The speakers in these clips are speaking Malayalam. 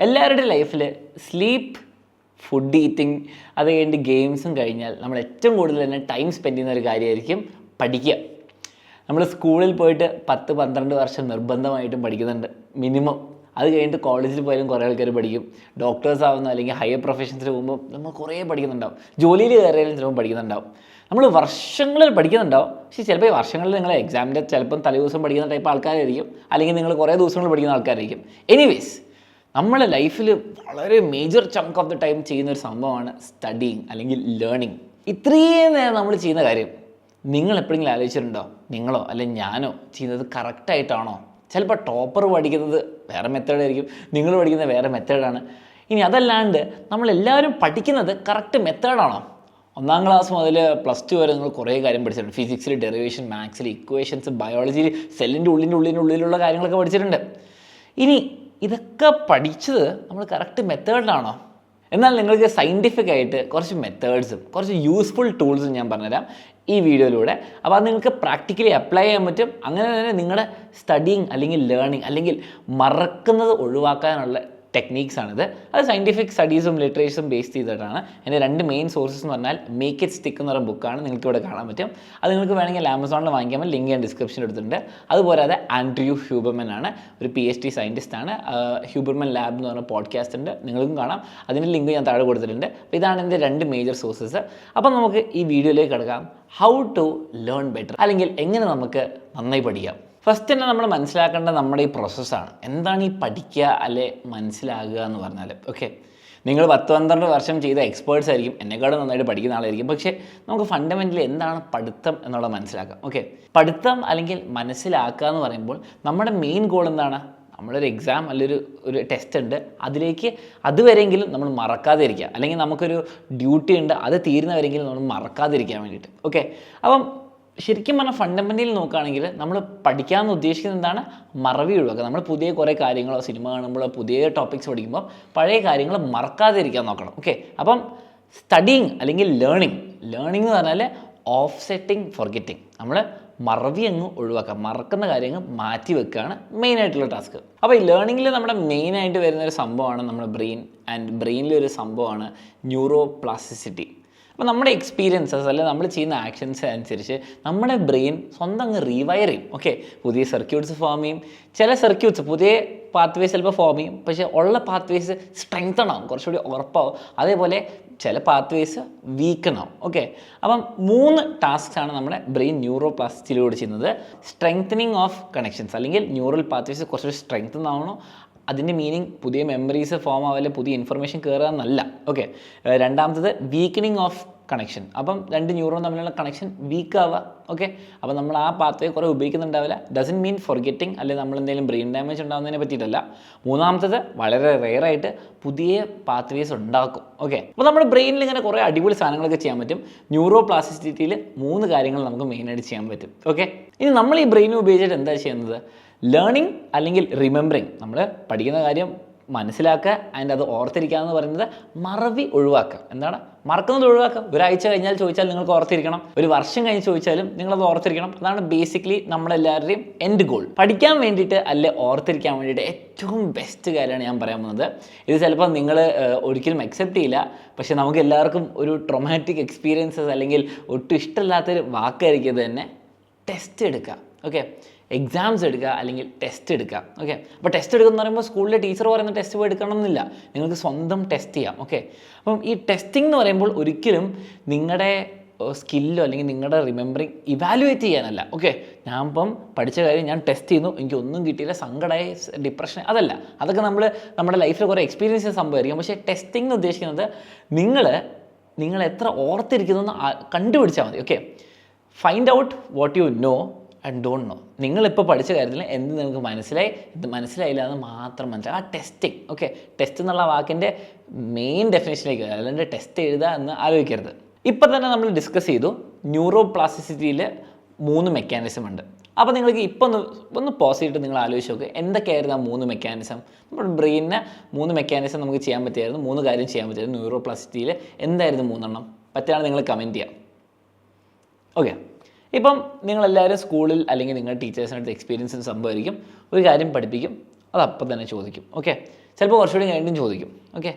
എല്ലാവരുടെ ലൈഫിൽ സ്ലീപ്പ് ഫുഡ് ഈറ്റിംഗ് അത് കഴിഞ്ഞിട്ട് ഗെയിംസും കഴിഞ്ഞാൽ നമ്മൾ ഏറ്റവും കൂടുതൽ തന്നെ ടൈം സ്പെൻഡ് ചെയ്യുന്ന ഒരു കാര്യമായിരിക്കും പഠിക്കുക. നമ്മൾ സ്കൂളിൽ പോയിട്ട് പത്ത് പന്ത്രണ്ട് വർഷം നിർബന്ധമായിട്ടും പഠിക്കുന്നുണ്ട് മിനിമം. അത് കഴിഞ്ഞിട്ട് കോളേജിൽ പോയാലും കുറേ ആൾക്കാർ പഠിക്കും. ഡോക്ടേഴ്സ് ആവുന്ന അല്ലെങ്കിൽ ഹയർ പ്രൊഫഷൻസിൽ പോകുമ്പോൾ നമ്മൾ കുറേ പഠിക്കുന്നുണ്ടാവും. ജോലിയിൽ കയറിയാലും ചിലപ്പോൾ പഠിക്കുന്നുണ്ടാവും. നമ്മൾ വർഷങ്ങളിൽ പഠിക്കുന്നുണ്ടാവും. പക്ഷേ ചിലപ്പോൾ ഈ വർഷങ്ങളിൽ നിങ്ങൾ എക്സാമിന്റെ ചിലപ്പം തലേ ദിവസം പഠിക്കുന്ന ടൈപ്പ് ആൾക്കാരായിരിക്കും. അല്ലെങ്കിൽ നിങ്ങൾ കുറേ ദിവസങ്ങൾ പഠിക്കുന്ന ആൾക്കാരായിരിക്കും. എനിവേസ് നമ്മളെ ലൈഫിൽ വളരെ major chunk of the time ചെയ്യുന്ന ഒരു സംഭവമാണ് സ്റ്റഡിങ് അല്ലെങ്കിൽ ലേണിംഗ് ഇത്രയും നേരം നമ്മൾ ചെയ്യുന്ന കാര്യം നിങ്ങൾ എപ്പോഴെങ്കിലും ആലോചിച്ചിട്ടുണ്ടോ? നിങ്ങളോ അല്ലെങ്കിൽ ഞാനോ ചെയ്യുന്നത് കറക്റ്റായിട്ടാണോ ചിലപ്പോൾ ടോപ്പർ പഠിക്കുന്നത് വേറെ മെത്തേഡായിരിക്കും നിങ്ങൾ പഠിക്കുന്നത് വേറെ മെത്തേഡാണ് ഇനി അതല്ലാണ്ട് നമ്മളെല്ലാവരും പഠിക്കുന്നത് കറക്റ്റ് മെത്തേഡാണോ ഒന്നാം ക്ലാസ് മുതൽ പ്ലസ് ടു വരെ നിങ്ങൾ കുറേ കാര്യം പഠിച്ചിട്ടുണ്ട്. ഫിസിക്സിൽ ഡെറിവേഷൻ മാത്സിൽ ഇക്വേഷൻസ് ബയോളജിയിൽ സെല്ലിന്റെ ഉള്ളിന്റെ ഉള്ളിന്റെ ഉള്ളിലുള്ള കാര്യങ്ങളൊക്കെ പഠിച്ചിട്ടുണ്ട്. ഇനി ഇതൊക്കെ പഠിച്ചത് നമ്മൾ കറക്റ്റ് മെത്തേഡിലാണോ എന്നാൽ നിങ്ങൾക്ക് സയന്റിഫിക് ആയിട്ട് കുറച്ച് മെത്തേഡ്സും കുറച്ച് യൂസ്ഫുൾ ടൂൾസും ഞാൻ പറഞ്ഞുതരാം ഈ വീഡിയോയിലൂടെ. അപ്പോൾ അത് നിങ്ങൾക്ക് പ്രാക്ടിക്കലി അപ്ലൈ ചെയ്യാൻ പറ്റും. അങ്ങനെ തന്നെ നിങ്ങളുടെ സ്റ്റഡിങ് അല്ലെങ്കിൽ ലേണിംഗ് അല്ലെങ്കിൽ മറക്കുന്നത് ഒഴിവാക്കാനുള്ള ടെക്നീക്സ് ആണിത്. അത് സയന്റിഫിക് സ്റ്റഡീസും ലിറ്ററേച്ചറും ബേസ് ചെയ്തിട്ടാണ്. എന്റെ രണ്ട് മെയിൻ സോഴ്സസ് എന്ന് പറഞ്ഞാൽ മേക്ക് ഇറ്റ് സ്റ്റിക്ക് എന്ന് പറയുന്ന ബുക്കാണ് നിങ്ങൾക്ക് ഇവിടെ കാണാൻ പറ്റും. അത് നിങ്ങൾക്ക് വേണമെങ്കിൽ ആമസോണിൽ വാങ്ങിക്കാൻ ലിങ്ക് ഞാൻ ഡിസ്ക്രിപ്ഷൻ എടുത്തിട്ടുണ്ട്. അതുപോരാതെ ആൻഡ്രിയു ഹ്യൂബർമൻ ആണ്. ഒരു പി എച്ച് ഡി സയന്റിസ്റ്റ് ആണ് ഹ്യൂബർമൻ ലാബ് എന്ന് പറഞ്ഞ പോഡ്കാസ്റ്റ് ഉണ്ട്. നിങ്ങൾക്കും കാണാം. അതിന്റെ ലിങ്ക് ഞാൻ താഴെ കൊടുത്തിട്ടുണ്ട്. അപ്പോൾ ഇതാണ് എന്റെ രണ്ട് മേജർ സോഴ്സസ് അപ്പോൾ നമുക്ക് ഈ വീഡിയോയിലേക്ക് കിടക്കാം. ഹൗ ടു ലേൺ ബെറ്റർ അല്ലെങ്കിൽ എങ്ങനെ നമുക്ക് നന്നായി പഠിക്കാം. ഫസ്റ്റ് തന്നെ നമ്മൾ മനസ്സിലാക്കേണ്ട നമ്മുടെ ഈ പ്രോസസ്സാണ് എന്താണ് ഈ പഠിക്കുക അല്ലെ മനസ്സിലാകുക എന്ന് പറഞ്ഞാൽ ഓക്കെ നിങ്ങൾ പത്ത് പന്ത്രണ്ട് വർഷം ചെയ്ത എക്സ്പേർട്സ് ആയിരിക്കും. എന്നെക്കാളും നന്നായിട്ട് പഠിക്കുന്ന ആളായിരിക്കും. പക്ഷേ നമുക്ക് ഫണ്ടമെന്റലി എന്താണ് പഠിത്തം എന്നുള്ളത് മനസ്സിലാക്കാം. ഓക്കെ പഠിത്തം അല്ലെങ്കിൽ മനസ്സിലാക്കുക എന്ന് പറയുമ്പോൾ നമ്മുടെ മെയിൻ ഗോൾ എന്താണ്? നമ്മളൊരു എക്സാം അല്ലെങ്കിൽ ഒരു ടെസ്റ്റ് ഉണ്ട്. അതിലേക്ക് അതുവരെയെങ്കിലും നമ്മൾ മറക്കാതെ ഇരിക്കുക അല്ലെങ്കിൽ നമുക്കൊരു ഡ്യൂട്ടി ഉണ്ട്. അത് തീരുന്നവരെങ്കിലും നമ്മൾ മറക്കാതിരിക്കാൻ വേണ്ടിയിട്ട്. ഓക്കെ അപ്പം ശരിക്കും പറഞ്ഞാൽ ഫണ്ടമെന്റലി നോക്കുകയാണെങ്കിൽ നമ്മൾ പഠിക്കാമെന്ന് ഉദ്ദേശിക്കുന്നത് എന്താണ്? മറവി ഒഴിവാക്കുക. നമ്മൾ പുതിയ കുറേ കാര്യങ്ങളോ സിനിമ കാണുമ്പോഴോ പുതിയ ടോപ്പിക്സ് പഠിക്കുമ്പോൾ പഴയ കാര്യങ്ങൾ മറക്കാതെ ഇരിക്കാൻ നോക്കണം. ഓക്കെ അപ്പം സ്റ്റഡിങ് അല്ലെങ്കിൽ ലേണിംഗ് ലേണിംഗ് എന്ന് പറഞ്ഞാൽ ഓഫ് സെറ്റിംഗ് ഫോർഗെറ്റിംഗ് നമ്മൾ മറവി അങ്ങ് ഒഴിവാക്കുക. മറക്കുന്ന കാര്യങ്ങൾ മാറ്റി വെക്കുകയാണ് മെയിൻ ആയിട്ടുള്ള ടാസ്ക് അപ്പോൾ ഈ ലേണിങ്ങിൽ നമ്മുടെ മെയിനായിട്ട് വരുന്ന ഒരു സംഭവമാണ് നമ്മുടെ ബ്രെയിൻ ആൻഡ് ബ്രെയിനിലെ ഒരു സംഭവമാണ് ന്യൂറോ പ്ലാസ്റ്റിസിറ്റി അപ്പോൾ നമ്മുടെ എക്സ്പീരിയൻസസ് അല്ലെങ്കിൽ നമ്മൾ ചെയ്യുന്ന ആക്ഷൻസ് അനുസരിച്ച് നമ്മുടെ ബ്രെയിൻ സ്വന്തം അങ്ങ് റീവയർ ചെയ്യും. ഓക്കെ പുതിയ സർക്യൂട്ട്സ് ഫോം ചെയ്യും. ചില സർക്യൂട്ട്സ് പുതിയ പാത്വേസ് ചിലപ്പോൾ ഫോം ചെയ്യും. പക്ഷേ ഉള്ള പാത്വേസ് സ്ട്രെങ്തൺ ആവും കുറച്ചുകൂടി ഉറപ്പാവും. അതേപോലെ ചില പാത്വേസ് വീക്കൺ ആവും. ഓക്കെ അപ്പം മൂന്ന് ടാസ്ക്സ് ആണ് നമ്മുടെ ബ്രെയിൻ ന്യൂറോ പ്ലാസ്റ്റിലൂടെ ചെയ്യുന്നത്. സ്ട്രെങ്തനിങ് ഓഫ് കണക്ഷൻസ് അല്ലെങ്കിൽ ന്യൂറൽ പാത്വേസ് കുറച്ചുകൂടി സ്ട്രെങ്തൻ ആവണോ അതിന്റെ മീനിങ് പുതിയ മെമ്മറീസ് ഫോം ആവില്ല പുതിയ ഇൻഫർമേഷൻ കയറുക എന്നല്ല ഓക്കെ രണ്ടാമത്തത് വീക്കനിങ് ഓഫ് കണക്ഷൻ അപ്പം രണ്ട് ന്യൂറോൺ തമ്മിലുള്ള കണക്ഷൻ വീക്ക് ആവുക ഓക്കെ അപ്പം നമ്മൾ ആ പാത്തേ കുറേ ഉപയോഗിക്കുന്നുണ്ടാവില്ല. ഡസൻ മീൻ ഫോർ ഗെറ്റിംഗ് അല്ലെങ്കിൽ നമ്മൾ എന്തെങ്കിലും ബ്രെയിൻ ഡാമേജ് ഉണ്ടാകുന്നതിനെ പറ്റിയിട്ടല്ല. മൂന്നാമത്തത് വളരെ റെയറായിട്ട് പുതിയ പാത്വേസ് ഉണ്ടാക്കും. ഓക്കെ അപ്പോൾ നമ്മൾ ബ്രെയിനിൽ ഇങ്ങനെ കുറേ അടിപൊളി സാധനങ്ങളൊക്കെ ചെയ്യാൻ പറ്റും. ന്യൂറോ പ്ലാസ്റ്റിസിറ്റിയിൽ മൂന്ന് കാര്യങ്ങൾ നമുക്ക് മെയിനായിട്ട് ചെയ്യാൻ പറ്റും. ഓക്കെ ഇനി നമ്മൾ ഈ ബ്രെയിൻ ഉപയോഗിച്ചിട്ട് എന്താ ചെയ്യുന്നത്? ലേണിംഗ് അല്ലെങ്കിൽ റിമെമ്പറിങ് നമ്മൾ പഠിക്കുന്ന കാര്യം മനസ്സിലാക്കുക ആൻഡ് അത് ഓർത്തിരിക്കുക എന്ന് പറയുന്നത് മറവി ഒഴിവാക്കുക. എന്താണ്? മറക്കുന്നത് ഒഴിവാക്കുക. ഒരാഴ്ച കഴിഞ്ഞാൽ ചോദിച്ചാൽ നിങ്ങൾക്ക് ഓർത്തിരിക്കണം. ഒരു വർഷം കഴിഞ്ഞ് ചോദിച്ചാലും നിങ്ങളത് ഓർത്തിരിക്കണം. അതാണ് ബേസിക്കലി നമ്മളെല്ലാവരുടെയും എൻഡ് ഗോൾ പഠിക്കാൻ വേണ്ടിയിട്ട് അല്ലെ ഓർത്തിരിക്കാൻ വേണ്ടിയിട്ട് ഏറ്റവും ബെസ്റ്റ് കാര്യമാണ് ഞാൻ പറയാൻ പോകുന്നത്. ഇത് ചിലപ്പോൾ നിങ്ങൾ ഒരിക്കലും അക്സെപ്റ്റ് ചെയ്യില്ല. പക്ഷേ നമുക്ക് എല്ലാവർക്കും ഒരു ട്രൊമാറ്റിക് എക്സ്പീരിയൻസസ് അല്ലെങ്കിൽ ഒട്ടും ഇഷ്ടമില്ലാത്തൊരു വാക്കായിരിക്കും തന്നെ. ടെസ്റ്റ് എടുക്കുക. ഓക്കെ എക്സാംസ് എടുക്കുക അല്ലെങ്കിൽ ടെസ്റ്റ് എടുക്കുക ഓക്കെ അപ്പോൾ ടെസ്റ്റ് എടുക്കുക പറയുമ്പോൾ സ്കൂളിലെ ടീച്ചർ പറയുന്ന ടെസ്റ്റ് പോയി എടുക്കണം എന്നില്ല നിങ്ങൾക്ക് സ്വന്തം ടെസ്റ്റ് ചെയ്യാം. ഓക്കെ അപ്പം ഈ ടെസ്റ്റിംഗ് എന്ന് പറയുമ്പോൾ ഒരിക്കലും നിങ്ങളുടെ സ്കില്ലോ അല്ലെങ്കിൽ നിങ്ങളുടെ റിമെമ്പറിങ് ഇവാലുവേറ്റ് ചെയ്യാനല്ല. ഓക്കെ ഞാൻ ഇപ്പം പഠിച്ച കാര്യം ഞാൻ ടെസ്റ്റ് ചെയ്യുന്നു. എനിക്ക് ഒന്നും കിട്ടിയില്ല. സങ്കടമായി ഡിപ്രഷൻ അതല്ല. അതൊക്കെ നമ്മൾ നമ്മുടെ ലൈഫിൽ കുറേ എക്സ്പീരിയൻസ് സംഭവിക്കും. പക്ഷേ ടെസ്റ്റിംഗ് എന്ന് ഉദ്ദേശിക്കുന്നത് നിങ്ങൾ നിങ്ങൾ എത്ര ഓർത്തിരിക്കുന്നു എന്ന് കണ്ടുപിടിച്ചാൽ മതി. Okay find out what you know and don't know നിങ്ങളിപ്പോൾ പഠിച്ച കാര്യത്തിൽ എന്ത് നിങ്ങൾക്ക് മനസ്സിലായി? ഇത് മനസ്സിലായില്ല എന്ന് മാത്രം മനസ്സിലായി ആ ടെസ്റ്റിംഗ് ഓക്കെ ടെസ്റ്റ് എന്നുള്ള വാക്കിന്റെ മെയിൻ ഡെഫിനേഷനിലേക്ക് വരിക. അല്ലാണ്ട് ടെസ്റ്റ് എഴുതുക എന്ന് ആലോചിക്കരുത്. ഇപ്പം തന്നെ നമ്മൾ ഡിസ്കസ് ചെയ്തു ന്യൂറോ പ്ലാസ്റ്റിസിറ്റിയിൽ മൂന്ന് മെക്കാനിസം ഉണ്ട്. അപ്പോൾ നിങ്ങൾക്ക് ഇപ്പോൾ ഒന്ന് ഒന്ന് പോസ് ചെയ്തിട്ട് നിങ്ങൾ ആലോചിച്ച് നോക്കുക എന്തൊക്കെയായിരുന്നു ആ മൂന്ന് മെക്കാനിസം നമ്മുടെ ബ്രെയിനിന് മൂന്ന് മെക്കാനിസം നമുക്ക് ചെയ്യാൻ പറ്റിയായിരുന്നു. മൂന്ന് കാര്യം ചെയ്യാൻ പറ്റിയായിരുന്നു. ന്യൂറോ പ്ലാസ്റ്റിറ്റിയിൽ എന്തായിരുന്നു മൂന്നെണ്ണം? പറ്റുകയാണെങ്കിൽ നിങ്ങൾ കമന്റ് ചെയ്യാം. ഓക്കെ ഇപ്പം നിങ്ങളെല്ലാവരും സ്കൂളിൽ അല്ലെങ്കിൽ നിങ്ങളുടെ ടീച്ചേഴ്സിനടുത്ത് എക്സ്പീരിയൻസ് സംഭവമായിരിക്കും ഒരു കാര്യം പഠിപ്പിക്കും. അത് അപ്പം തന്നെ ചോദിക്കും. ഓക്കെ ചിലപ്പോൾ കുറച്ചുകൂടി കഴിഞ്ഞും ചോദിക്കും. ഓക്കെ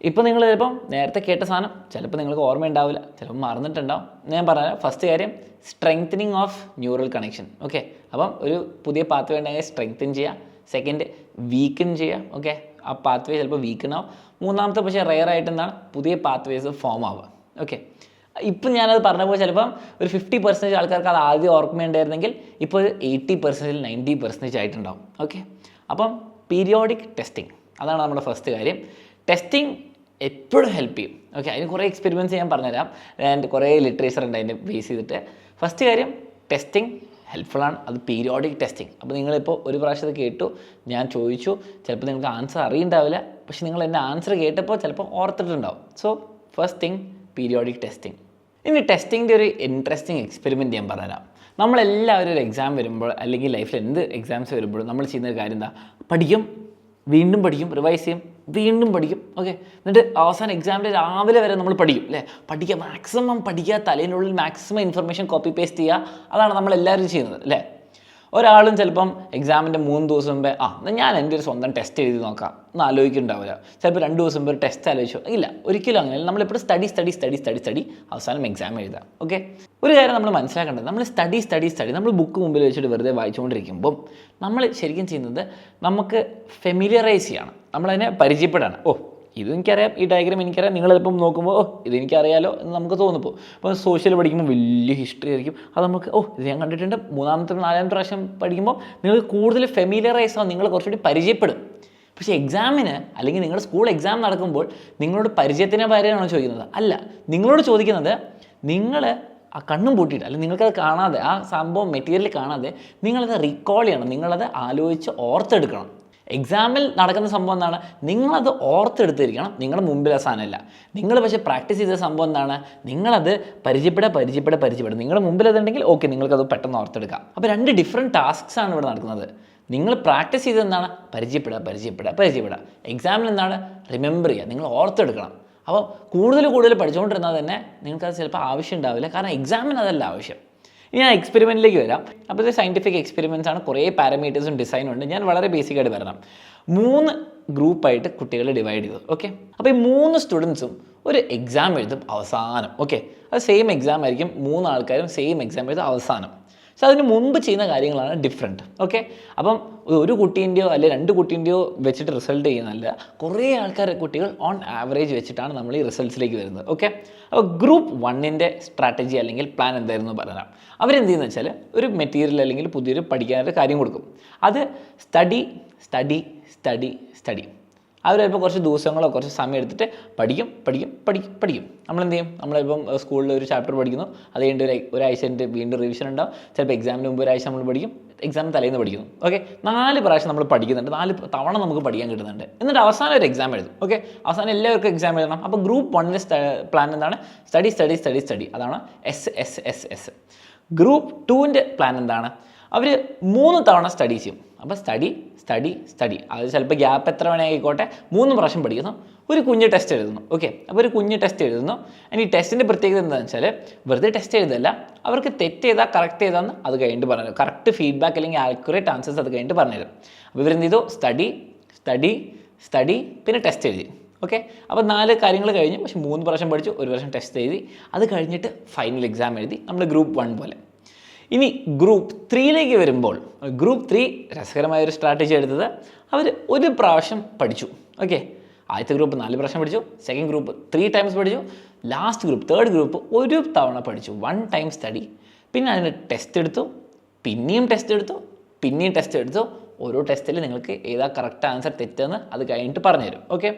ഇപ്പം നിങ്ങൾ ചിലപ്പം നേരത്തെ കേട്ട സാധനം ചിലപ്പോൾ നിങ്ങൾക്ക് ഓർമ്മ ഉണ്ടാവില്ല ചിലപ്പോൾ മറന്നിട്ടുണ്ടാവും. ഞാൻ പറഞ്ഞാൽ ഫസ്റ്റ് കാര്യം strengthening of neural connection okay അപ്പം ഒരു പുതിയ പാത്ത് വേണ്ടെങ്കിൽ സ്ട്രെങ്തൻ ചെയ്യുക. സെക്കൻഡ് വീക്കൻ ചെയ്യുക. ഓക്കെ ആ പാത്ത് വേ ചിലപ്പോൾ വീക്കൻ ആവും. മൂന്നാമത്തെ പക്ഷേ റെയർ ആയിട്ട് എന്താണ്? പുതിയ പാത്ത് വേസ് ഫോം ആവുക. ഓക്കെ ഇപ്പം ഞാനത് പറഞ്ഞപ്പോൾ ചിലപ്പം ഒരു ഫിഫ്റ്റി പെർസെന്റേജ് ആൾക്കാർക്ക് അത് ആദ്യം ഓർമ്മയുണ്ടായിരുന്നെങ്കിൽ ഇപ്പോൾ ഒരു എയ്റ്റി പെർസെന്റേജ് നയന്റി പെർസെന്റേജ് ആയിട്ടുണ്ടാവും. ഓക്കെ അപ്പം പീരിയോഡിക് ടെസ്റ്റിംഗ് അതാണ് നമ്മുടെ ഫസ്റ്റ് കാര്യം. ടെസ്റ്റിംഗ് എപ്പോഴും ഹെൽപ്പ് ചെയ്യും. ഓക്കെ അതിന് കുറേ എക്സ്പെരിമെന്റ്സ് ഞാൻ പറഞ്ഞുതരാം. ആൻഡ് കുറേ ലിറ്ററേച്ചർ ഉണ്ട് അതിന്റെ ബേസ് ചെയ്തിട്ട്. ഫസ്റ്റ് കാര്യം ടെസ്റ്റിംഗ് ഹെൽപ്ഫുള്ളാണ് അത് പീരിയോഡിക് ടെസ്റ്റിംഗ് അപ്പോൾ നിങ്ങളിപ്പോൾ ഒരു പ്രാവശ്യം കേട്ടു. ഞാൻ ചോദിച്ചു. ചിലപ്പോൾ നിങ്ങൾക്ക് ആൻസർ അറിയുണ്ടാവില്ല. പക്ഷെ നിങ്ങൾ എന്റെ ആൻസർ കേട്ടപ്പോൾ ചിലപ്പോൾ ഓർത്തിട്ടുണ്ടാവും. So first thing periodic testing ഇനി ടെസ്റ്റിങ്ങിന്റെ ഒരു ഇൻട്രസ്റ്റിംഗ് എക്സ്പെരിമെന്റ് ഞാൻ പറഞ്ഞുതരാം. നമ്മളെല്ലാവരും ഒരു എക്സാം വരുമ്പോൾ അല്ലെങ്കിൽ ലൈഫിൽ എന്ത് എക്സാംസ് വരുമ്പോഴും നമ്മൾ ചെയ്യുന്ന ഒരു കാര്യം എന്താ? പഠിക്കും വീണ്ടും പഠിക്കും റിവൈസ് ചെയ്യും വീണ്ടും പഠിക്കും. ഓക്കെ എന്നിട്ട് അവസാനം എക്സാമിന്റെ രാവിലെ വരെ നമ്മൾ പഠിക്കും അല്ലേ? പഠിക്കുക മാക്സിമം പഠിക്കുക തലേനുള്ളിൽ മാക്സിമം ഇൻഫർമേഷൻ കോപ്പി പേസ്റ്റ് ചെയ്യുക. അതാണ് നമ്മളെല്ലാവരും ചെയ്യുന്നത് അല്ലേ? ഒരാളും ചിലപ്പം എക്സാമിന്റെ മൂന്ന് ദിവസം മുമ്പേ ആ എന്നാൽ ഞാൻ എന്റെ ഒരു സ്വന്തം ടെസ്റ്റ് എഴുതി നോക്കാം. എന്ന് ആലോചിക്കുന്നുണ്ടാവില്ല. ചിലപ്പോൾ രണ്ട് ദിവസം മുമ്പ് ടെസ്റ്റ് ആലോചിച്ചു. ഇല്ല ഒരിക്കലും നമ്മൾ നമ്മളെപ്പോഴും study study study study study അവസാനം എക്സാം എഴുതാം. ഓക്കെ ഒരു കാര്യം നമ്മൾ മനസ്സിലാക്കേണ്ടത് നമ്മൾ സ്റ്റഡി സ്റ്റഡി സ്റ്റഡി നമ്മൾ ബുക്ക് മുമ്പിൽ വെച്ചിട്ട് വെറുതെ വായിച്ചുകൊണ്ടിരിക്കുമ്പം നമ്മൾ ശരിക്കും ചെയ്യുന്നത് നമുക്ക് ഫെമിലിയറൈസ് ചെയ്യണം. നമ്മളതിനെ പരിചയപ്പെടാണ്. ഓ ഇത് എനിക്കറിയാം ഈ ഡയഗ്രാം എനിക്കറിയാം. നിങ്ങൾ നോക്കുമ്പോൾ ഓ ഇത് എനിക്കറിയാലോ എന്ന് നമുക്ക് തോന്നിപ്പോൾ അപ്പോൾ സോഷ്യൽ പഠിക്കുമ്പോൾ വലിയ ഹിസ്റ്ററി ആയിരിക്കും. അത് നമുക്ക് ഓ ഇത് ഞാൻ കണ്ടിട്ടുണ്ട്. മൂന്നാമത്തെ നാലാമത്തെ പ്രാവശ്യം പഠിക്കുമ്പോൾ നിങ്ങൾക്ക് കൂടുതൽ ഫെമിലിയറൈസ് ആവും. നിങ്ങൾ കുറച്ചുകൂടി പരിചയപ്പെടും. പക്ഷേ എക്സാമിന് അല്ലെങ്കിൽ നിങ്ങളുടെ സ്കൂൾ എക്സാം നടക്കുമ്പോൾ നിങ്ങളോട് പരിചയത്തിനെ പകരമാണോ ചോദിക്കുന്നത്? അല്ല. നിങ്ങളോട് ചോദിക്കുന്നത് നിങ്ങൾ ആ കണ്ണും പൂട്ടിയിട്ട് അല്ലെങ്കിൽ നിങ്ങൾക്കത് കാണാതെ ആ സംഭവം മെറ്റീരിയൽ കാണാതെ നിങ്ങളത് റീകോൾ ചെയ്യണം. നിങ്ങളത് ആലോചിച്ച് ഓർത്തെടുക്കണം. എക്സാമിൽ നടക്കുന്ന സംഭവം എന്താണ്? നിങ്ങളത് ഓർത്തെടുത്തിരിക്കണം. നിങ്ങളുടെ മുമ്പിലെ സാധനമല്ല. നിങ്ങൾ പക്ഷേ പ്രാക്ടീസ് ചെയ്ത സംഭവം എന്താണ്? നിങ്ങളത് പരിചയപ്പെടുക പരിചയപ്പെടുക പരിചയപ്പെടുക നിങ്ങളുടെ മുമ്പിൽ അതുണ്ടെങ്കിൽ ഓക്കെ നിങ്ങൾക്കത് പെട്ടെന്ന് ഓർത്തെടുക്കാം. അപ്പോൾ രണ്ട് ഡിഫറെന്റ് ടാസ്ക്സ് ആണ് ഇവിടെ നടക്കുന്നത്. നിങ്ങൾ പ്രാക്ടീസ് ചെയ്തത് എന്താണ്? പരിചയപ്പെടുക പരിചയപ്പെടുക പരിചയപ്പെടുക എക്സാമിൽ എന്താണ്? റിമെമ്പർ ചെയ്യുക. നിങ്ങൾ ഓർത്തെടുക്കണം. അപ്പോൾ കൂടുതൽ കൂടുതൽ പഠിച്ചുകൊണ്ടിരുന്നാൽ തന്നെ നിങ്ങൾക്കത് ചിലപ്പോൾ ആവശ്യം ഉണ്ടാവില്ല. കാരണം എക്സാമിന് അതല്ല ആവശ്യം. ഇനി ഞാൻ എക്സ്പെരിമെന്റിലേക്ക് വരാം. അപ്പോൾ ഇത് സയന്റിഫിക് എക്സ്പെരിമെന്റ്സ് ആണ് കുറേ പാരാമീറ്റേഴ്സും ഡിസൈനും ഉണ്ട്. ഞാൻ വളരെ ബേസിക് ആയിട്ട് വരണം മൂന്ന് ഗ്രൂപ്പായിട്ട് കുട്ടികളെ ഡിവൈഡ് ചെയ്തു ഓക്കെ അപ്പോൾ ഈ മൂന്ന് സ്റ്റുഡൻസും ഒരു എക്സാം എഴുതും അവസാനം. ഓക്കെ അത് സെയിം എക്സാം ആയിരിക്കും. മൂന്ന് ആൾക്കാരും സെയിം എക്സാം എഴുതും അവസാനം. സോ അതിന് മുമ്പ് ചെയ്യുന്ന കാര്യങ്ങളാണ് ഡിഫറെന്റ് ഓക്കെ അപ്പം ഒരു കുട്ടീന്റെയോ അല്ലെങ്കിൽ രണ്ട് കുട്ടീന്റെയോ വെച്ചിട്ട് റിസൾട്ട് ചെയ്യുന്നതല്ല. കുറേ ആൾക്കാരെ കുട്ടികൾ ഓൺ ആവറേജ് വെച്ചിട്ടാണ് നമ്മൾ ഈ റിസൾട്ട്സിലേക്ക് വരുന്നത്. ഓക്കെ അപ്പോൾ ഗ്രൂപ്പ് വണ്ണിന്റെ സ്ട്രാറ്റജി അല്ലെങ്കിൽ പ്ലാൻ എന്തായിരുന്നു പറയാം അവരെന്ത് ചെയ്യുന്നത് വെച്ചാൽ ഒരു മെറ്റീരിയൽ അല്ലെങ്കിൽ പുതിയൊരു പഠിക്കാനൊരു കാര്യം കൊടുക്കും. അത് സ്റ്റഡി സ്റ്റഡി സ്റ്റഡി സ്റ്റഡി അവർ ചിലപ്പോൾ കുറച്ച് ദിവസങ്ങളോ കുറച്ച് സമയം എടുത്തിട്ട് പഠിക്കും പഠിക്കും പഠിക്കും പഠിക്കും. നമ്മളെന്ത് ചെയ്യും നമ്മളിപ്പം സ്കൂളിൽ ഒരു ചാപ്റ്റർ പഠിക്കുന്നു. അത് കഴിഞ്ഞിട്ട് ഒരു ഒരാഴ്ച കഴിഞ്ഞിട്ട് വീണ്ടും റിവിഷൻ ഉണ്ടാവും. ചിലപ്പോൾ എക്സാമിന് മുമ്പ് ഒരാഴ്ച നമ്മൾ പഠിക്കും. എക്സാമിന് തലേന്ന് പഠിക്കുന്നു. ഓക്കെ നാല് പ്രാവശ്യം നമ്മൾ പഠിക്കുന്നുണ്ട്. നാല് തവണ നമുക്ക് പഠിക്കാൻ കിട്ടുന്നുണ്ട്. എന്നിട്ട് അവസാനം ഒരു എക്സാം എഴുതും. ഓക്കെ അവസാനം എല്ലാവർക്കും എക്സാം എഴുതണം. അപ്പോൾ ഗ്രൂപ്പ് വണ്ണിന്റെ പ്ലാൻ എന്താണ്? സ്റ്റഡി സ്റ്റഡി സ്റ്റഡി സ്റ്റഡി അതാണ് S S S S group ടുവിന്റെ പ്ലാൻ എന്താണ്? അവർ മൂന്ന് തവണ സ്റ്റഡി ചെയ്യും. അപ്പോൾ സ്റ്റഡി സ്റ്റഡി സ്റ്റഡി അത് ചിലപ്പോൾ ഗ്യാപ്പ് എത്ര വേണേ ആയിക്കോട്ടെ. മൂന്ന് പ്രാവശ്യം പഠിക്കുന്നു. ഒരു കുഞ്ഞ് ടെസ്റ്റ് എഴുതുന്നു. ഓക്കെ അപ്പോൾ ഒരു കുഞ്ഞ് ടെസ്റ്റ് എഴുതുന്നു. ഇനി ടെസ്റ്റിന്റെ പ്രത്യേകത എന്താണെന്ന് വെച്ചാൽ വെറുതെ ടെസ്റ്റ് എഴുതല്ല. അവർക്ക് തെറ്റ് ചെയ്താൽ കറക്റ്റ് ചെയ്താന്ന് അത് കഴിഞ്ഞിട്ട് പറഞ്ഞു കറക്റ്റ് ഫീഡ്ബാക്ക് അല്ലെങ്കിൽ ആക്യുറേറ്റ് ആൻസേഴ്സ് അത് കഴിഞ്ഞിട്ട് പറഞ്ഞുതരും. അപ്പോൾ ഇവരെന്ത് ചെയ്തു? സ്റ്റഡി സ്റ്റഡി സ്റ്റഡി പിന്നെ ടെസ്റ്റ് എഴുതി. ഓക്കെ അപ്പോൾ നാല് കാര്യങ്ങൾ കഴിഞ്ഞു. പക്ഷേ മൂന്ന് പ്രാവശ്യം പഠിച്ചു. ഒരു പ്രാവശ്യം ടെസ്റ്റ് എഴുതി. അത് കഴിഞ്ഞിട്ട് ഫൈനൽ എക്സാം എഴുതി. നമ്മൾ ഗ്രൂപ്പ് വൺ പോലെ. ഇനി ഗ്രൂപ്പ് ത്രീയിലേക്ക് വരുമ്പോൾ ഗ്രൂപ്പ് ത്രീ രസകരമായ ഒരു സ്ട്രാറ്റജി എടുത്തത് അവർ ഒരു പ്രാവശ്യം പഠിച്ചു. ഓക്കെ ആദ്യത്തെ ഗ്രൂപ്പ് നാല് പ്രാവശ്യം പഠിച്ചു സെക്കൻഡ് ഗ്രൂപ്പ് ത്രീ ടൈംസ് പഠിച്ചു ലാസ്റ്റ് ഗ്രൂപ്പ് തേർഡ് ഗ്രൂപ്പ് ഒരു തവണ പഠിച്ചു വൺ ടൈം സ്റ്റഡി പിന്നെ അതിന് ടെസ്റ്റ് എടുത്തു പിന്നെയും ടെസ്റ്റ് എടുത്തു പിന്നെയും ടെസ്റ്റ് എടുത്തു. ഓരോ ടെസ്റ്റിൽ നിങ്ങൾക്ക് ഏതാ കറക്റ്റ് ആൻസർ തെറ്റെന്ന് അത് കഴിഞ്ഞിട്ട് പറഞ്ഞുതരും. ഓക്കെ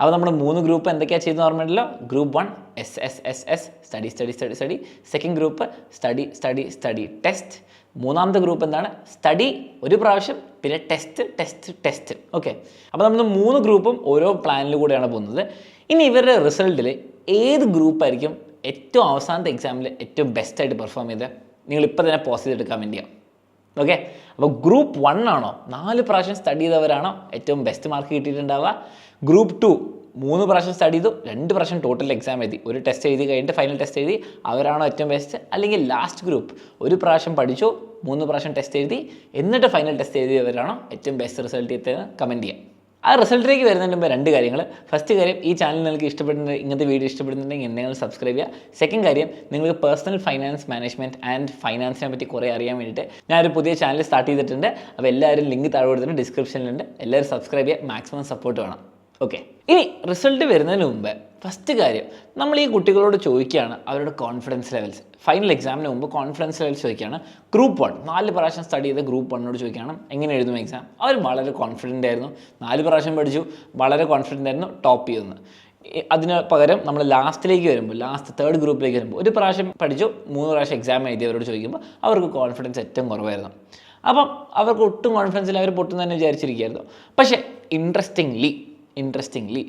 അപ്പോൾ നമ്മൾ മൂന്ന് ഗ്രൂപ്പ് എന്തൊക്കെയാണ് ചെയ്തെന്ന് ഓർമ്മയുണ്ടല്ലോ? Group one S S S S study study study study second group study study study test മൂന്നാമത്തെ ഗ്രൂപ്പ് എന്താണ്? സ്റ്റഡി ഒരു പ്രാവശ്യം പിന്നെ ടെസ്റ്റ് ടെസ്റ്റ് ടെസ്റ്റ് ഓക്കെ അപ്പോൾ നമ്മൾ മൂന്ന് ഗ്രൂപ്പും ഓരോ പ്ലാനിലൂടെയാണ് പോകുന്നത്. ഇനി ഇവരുടെ റിസൾട്ടിൽ ഏത് ഗ്രൂപ്പായിരിക്കും ഏറ്റവും അവസാനത്തെ എക്സാമിൽ ഏറ്റവും ബെസ്റ്റായിട്ട് പെർഫോം ചെയ്ത് നിങ്ങൾ ഇപ്പോൾ തന്നെ പോസ് ചെയ്തെടുക്കാൻ വേണ്ടിയാണ് ഓക്കെ അപ്പോൾ ഗ്രൂപ്പ് വൺ ആണോ? നാല് പ്രാവശ്യം സ്റ്റഡി ചെയ്തവരാണോ? ഏറ്റവും ബെസ്റ്റ് മാർക്ക് കിട്ടിയിട്ടുണ്ടാവുക. ഗ്രൂപ്പ് ടു മൂന്ന് പ്രാവശ്യം സ്റ്റഡി ചെയ്തു രണ്ട് പ്രാവശ്യം ടോട്ടൽ എക്സാം എഴുതി. ഒരു ടെസ്റ്റ് എഴുതി കഴിഞ്ഞിട്ട് ഫൈനൽ ടെസ്റ്റ് എഴുതി അവരാണോ ഏറ്റവും ബെസ്റ്റ് അല്ലെങ്കിൽ ലാസ്റ്റ് ഗ്രൂപ്പ് ഒരു പ്രാവശ്യം പഠിച്ചു മൂന്ന് പ്രാവശ്യം ടെസ്റ്റ് എഴുതി എന്നിട്ട് ഫൈനൽ ടെസ്റ്റ് എഴുതിയവരാണോ ഏറ്റവും ബെസ്റ്റ് റിസൾട്ട് എത്തിയെന്ന് കമന്റ് ചെയ്യാം. ആ റിസൾട്ടിലേക്ക് വരുന്നതിന് മുമ്പ് രണ്ട് കാര്യങ്ങൾ ഫസ്റ്റ് കാര്യം ഈ ചാനൽ നിങ്ങൾക്ക് ഇഷ്ടപ്പെടുന്ന ഇങ്ങനത്തെ വീഡിയോ ഇഷ്ടപ്പെടുന്നുണ്ടെങ്കിൽ എന്തെങ്കിലും സബ്സ്ക്രൈബ് ചെയ്യുക. സെക്കൻഡ് കാര്യം നിങ്ങൾക്ക് പേഴ്സണൽ ഫൈനാൻസ് മാനേജ്മെന്റ് ആൻഡ് ഫൈനാൻസിനെ പറ്റി കുറേ അറിയാൻ വേണ്ടിയിട്ട് ഞാനൊരു പുതിയ ചാനൽ സ്റ്റാർട്ട് ചെയ്തിട്ടുണ്ട്. അപ്പോൾ എല്ലാവരും ലിങ്ക് താഴെ കൊടുത്തിട്ട് ഡിസ്ക്രിപ്ഷനിലുണ്ട് എല്ലാവരും സബ്സ്ക്രൈബ് ചെയ്യുക. മാക്സിമം സപ്പോർട്ട് വേണം. ഓക്കെ ഇനി റിസൾട്ട് വരുന്നതിന് മുമ്പ് ഫസ്റ്റ് കാര്യം നമ്മൾ ഈ കുട്ടികളോട് ചോദിക്കുകയാണ് അവരുടെ കോൺഫിഡൻസ് ലെവൽസ് ഫൈനൽ എക്സാമിന് മുമ്പ് കോൺഫിഡൻസ് ലെവൽസ് ചോദിക്കുകയാണ്. ഗ്രൂപ്പ് വൺ നാല് പ്രാവശ്യം സ്റ്റഡി ചെയ്ത ഗ്രൂപ്പ് വണ്ണോട് ചോദിക്കുകയാണ്. എങ്ങനെ എഴുതും എക്സാം അവർ വളരെ കോൺഫിഡന്റ് ആയിരുന്നു. നാല് പ്രാവശ്യം പഠിച്ചു. വളരെ കോൺഫിഡന്റ് ആയിരുന്നു. ടോപ്പ് ചെയ്യുന്നു അതിന് പകരം നമ്മൾ ലാസ്റ്റിലേക്ക് വരുമ്പോൾ ലാസ്റ്റ് തേർഡ് ഗ്രൂപ്പിലേക്ക് വരുമ്പോൾ ഒരു പ്രാവശ്യം പഠിച്ചു മൂന്ന് പ്രാവശ്യം എക്സാം എഴുതിയവരോട് ചോദിക്കുമ്പോൾ അവർക്ക് കോൺഫിഡൻസ് ഏറ്റവും കുറവായിരുന്നു. അപ്പം അവർക്ക് ഒട്ടും കോൺഫിഡൻസ് ഇല്ല. അവർ പൊട്ടും തന്നെ വിചാരിച്ചിരിക്കുകയായിരുന്നു. പക്ഷേ ഇൻട്രസ്റ്റിംഗ്ലി ഇൻട്രസ്റ്റിംഗ്ലി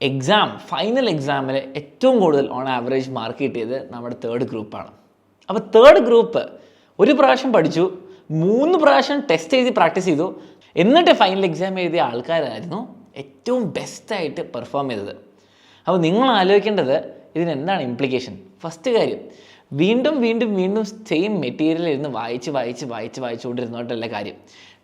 എക്സാം ഫൈനൽ എക്സാമിൽ ഏറ്റവും കൂടുതൽ ഓൺ ആവറേജ് മാർക്ക് കിട്ടിയത് നമ്മുടെ തേർഡ് ഗ്രൂപ്പാണ് അപ്പോൾ തേർഡ് ഗ്രൂപ്പ് ഒരു പ്രാവശ്യം പഠിച്ചു മൂന്ന് പ്രാവശ്യം ടെസ്റ്റ് എഴുതി പ്രാക്ടീസ് ചെയ്തു. എന്നിട്ട് ഫൈനൽ എക്സാം എഴുതിയ ആൾക്കാരായിരുന്നു ഏറ്റവും ബെസ്റ്റായിട്ട് പെർഫോം ചെയ്തത്. അപ്പോൾ നിങ്ങൾ ആലോചിക്കേണ്ടത് ഇതിന് എന്താണ് ഇംപ്ലിക്കേഷൻ ഫസ്റ്റ് കാര്യം വീണ്ടും വീണ്ടും വീണ്ടും സെയിം മെറ്റീരിയൽ ഇരുന്ന് വായിച്ച് വായിച്ച് വായിച്ച് വായിച്ചുകൊണ്ടിരുന്നോട്ടല്ല കാര്യം.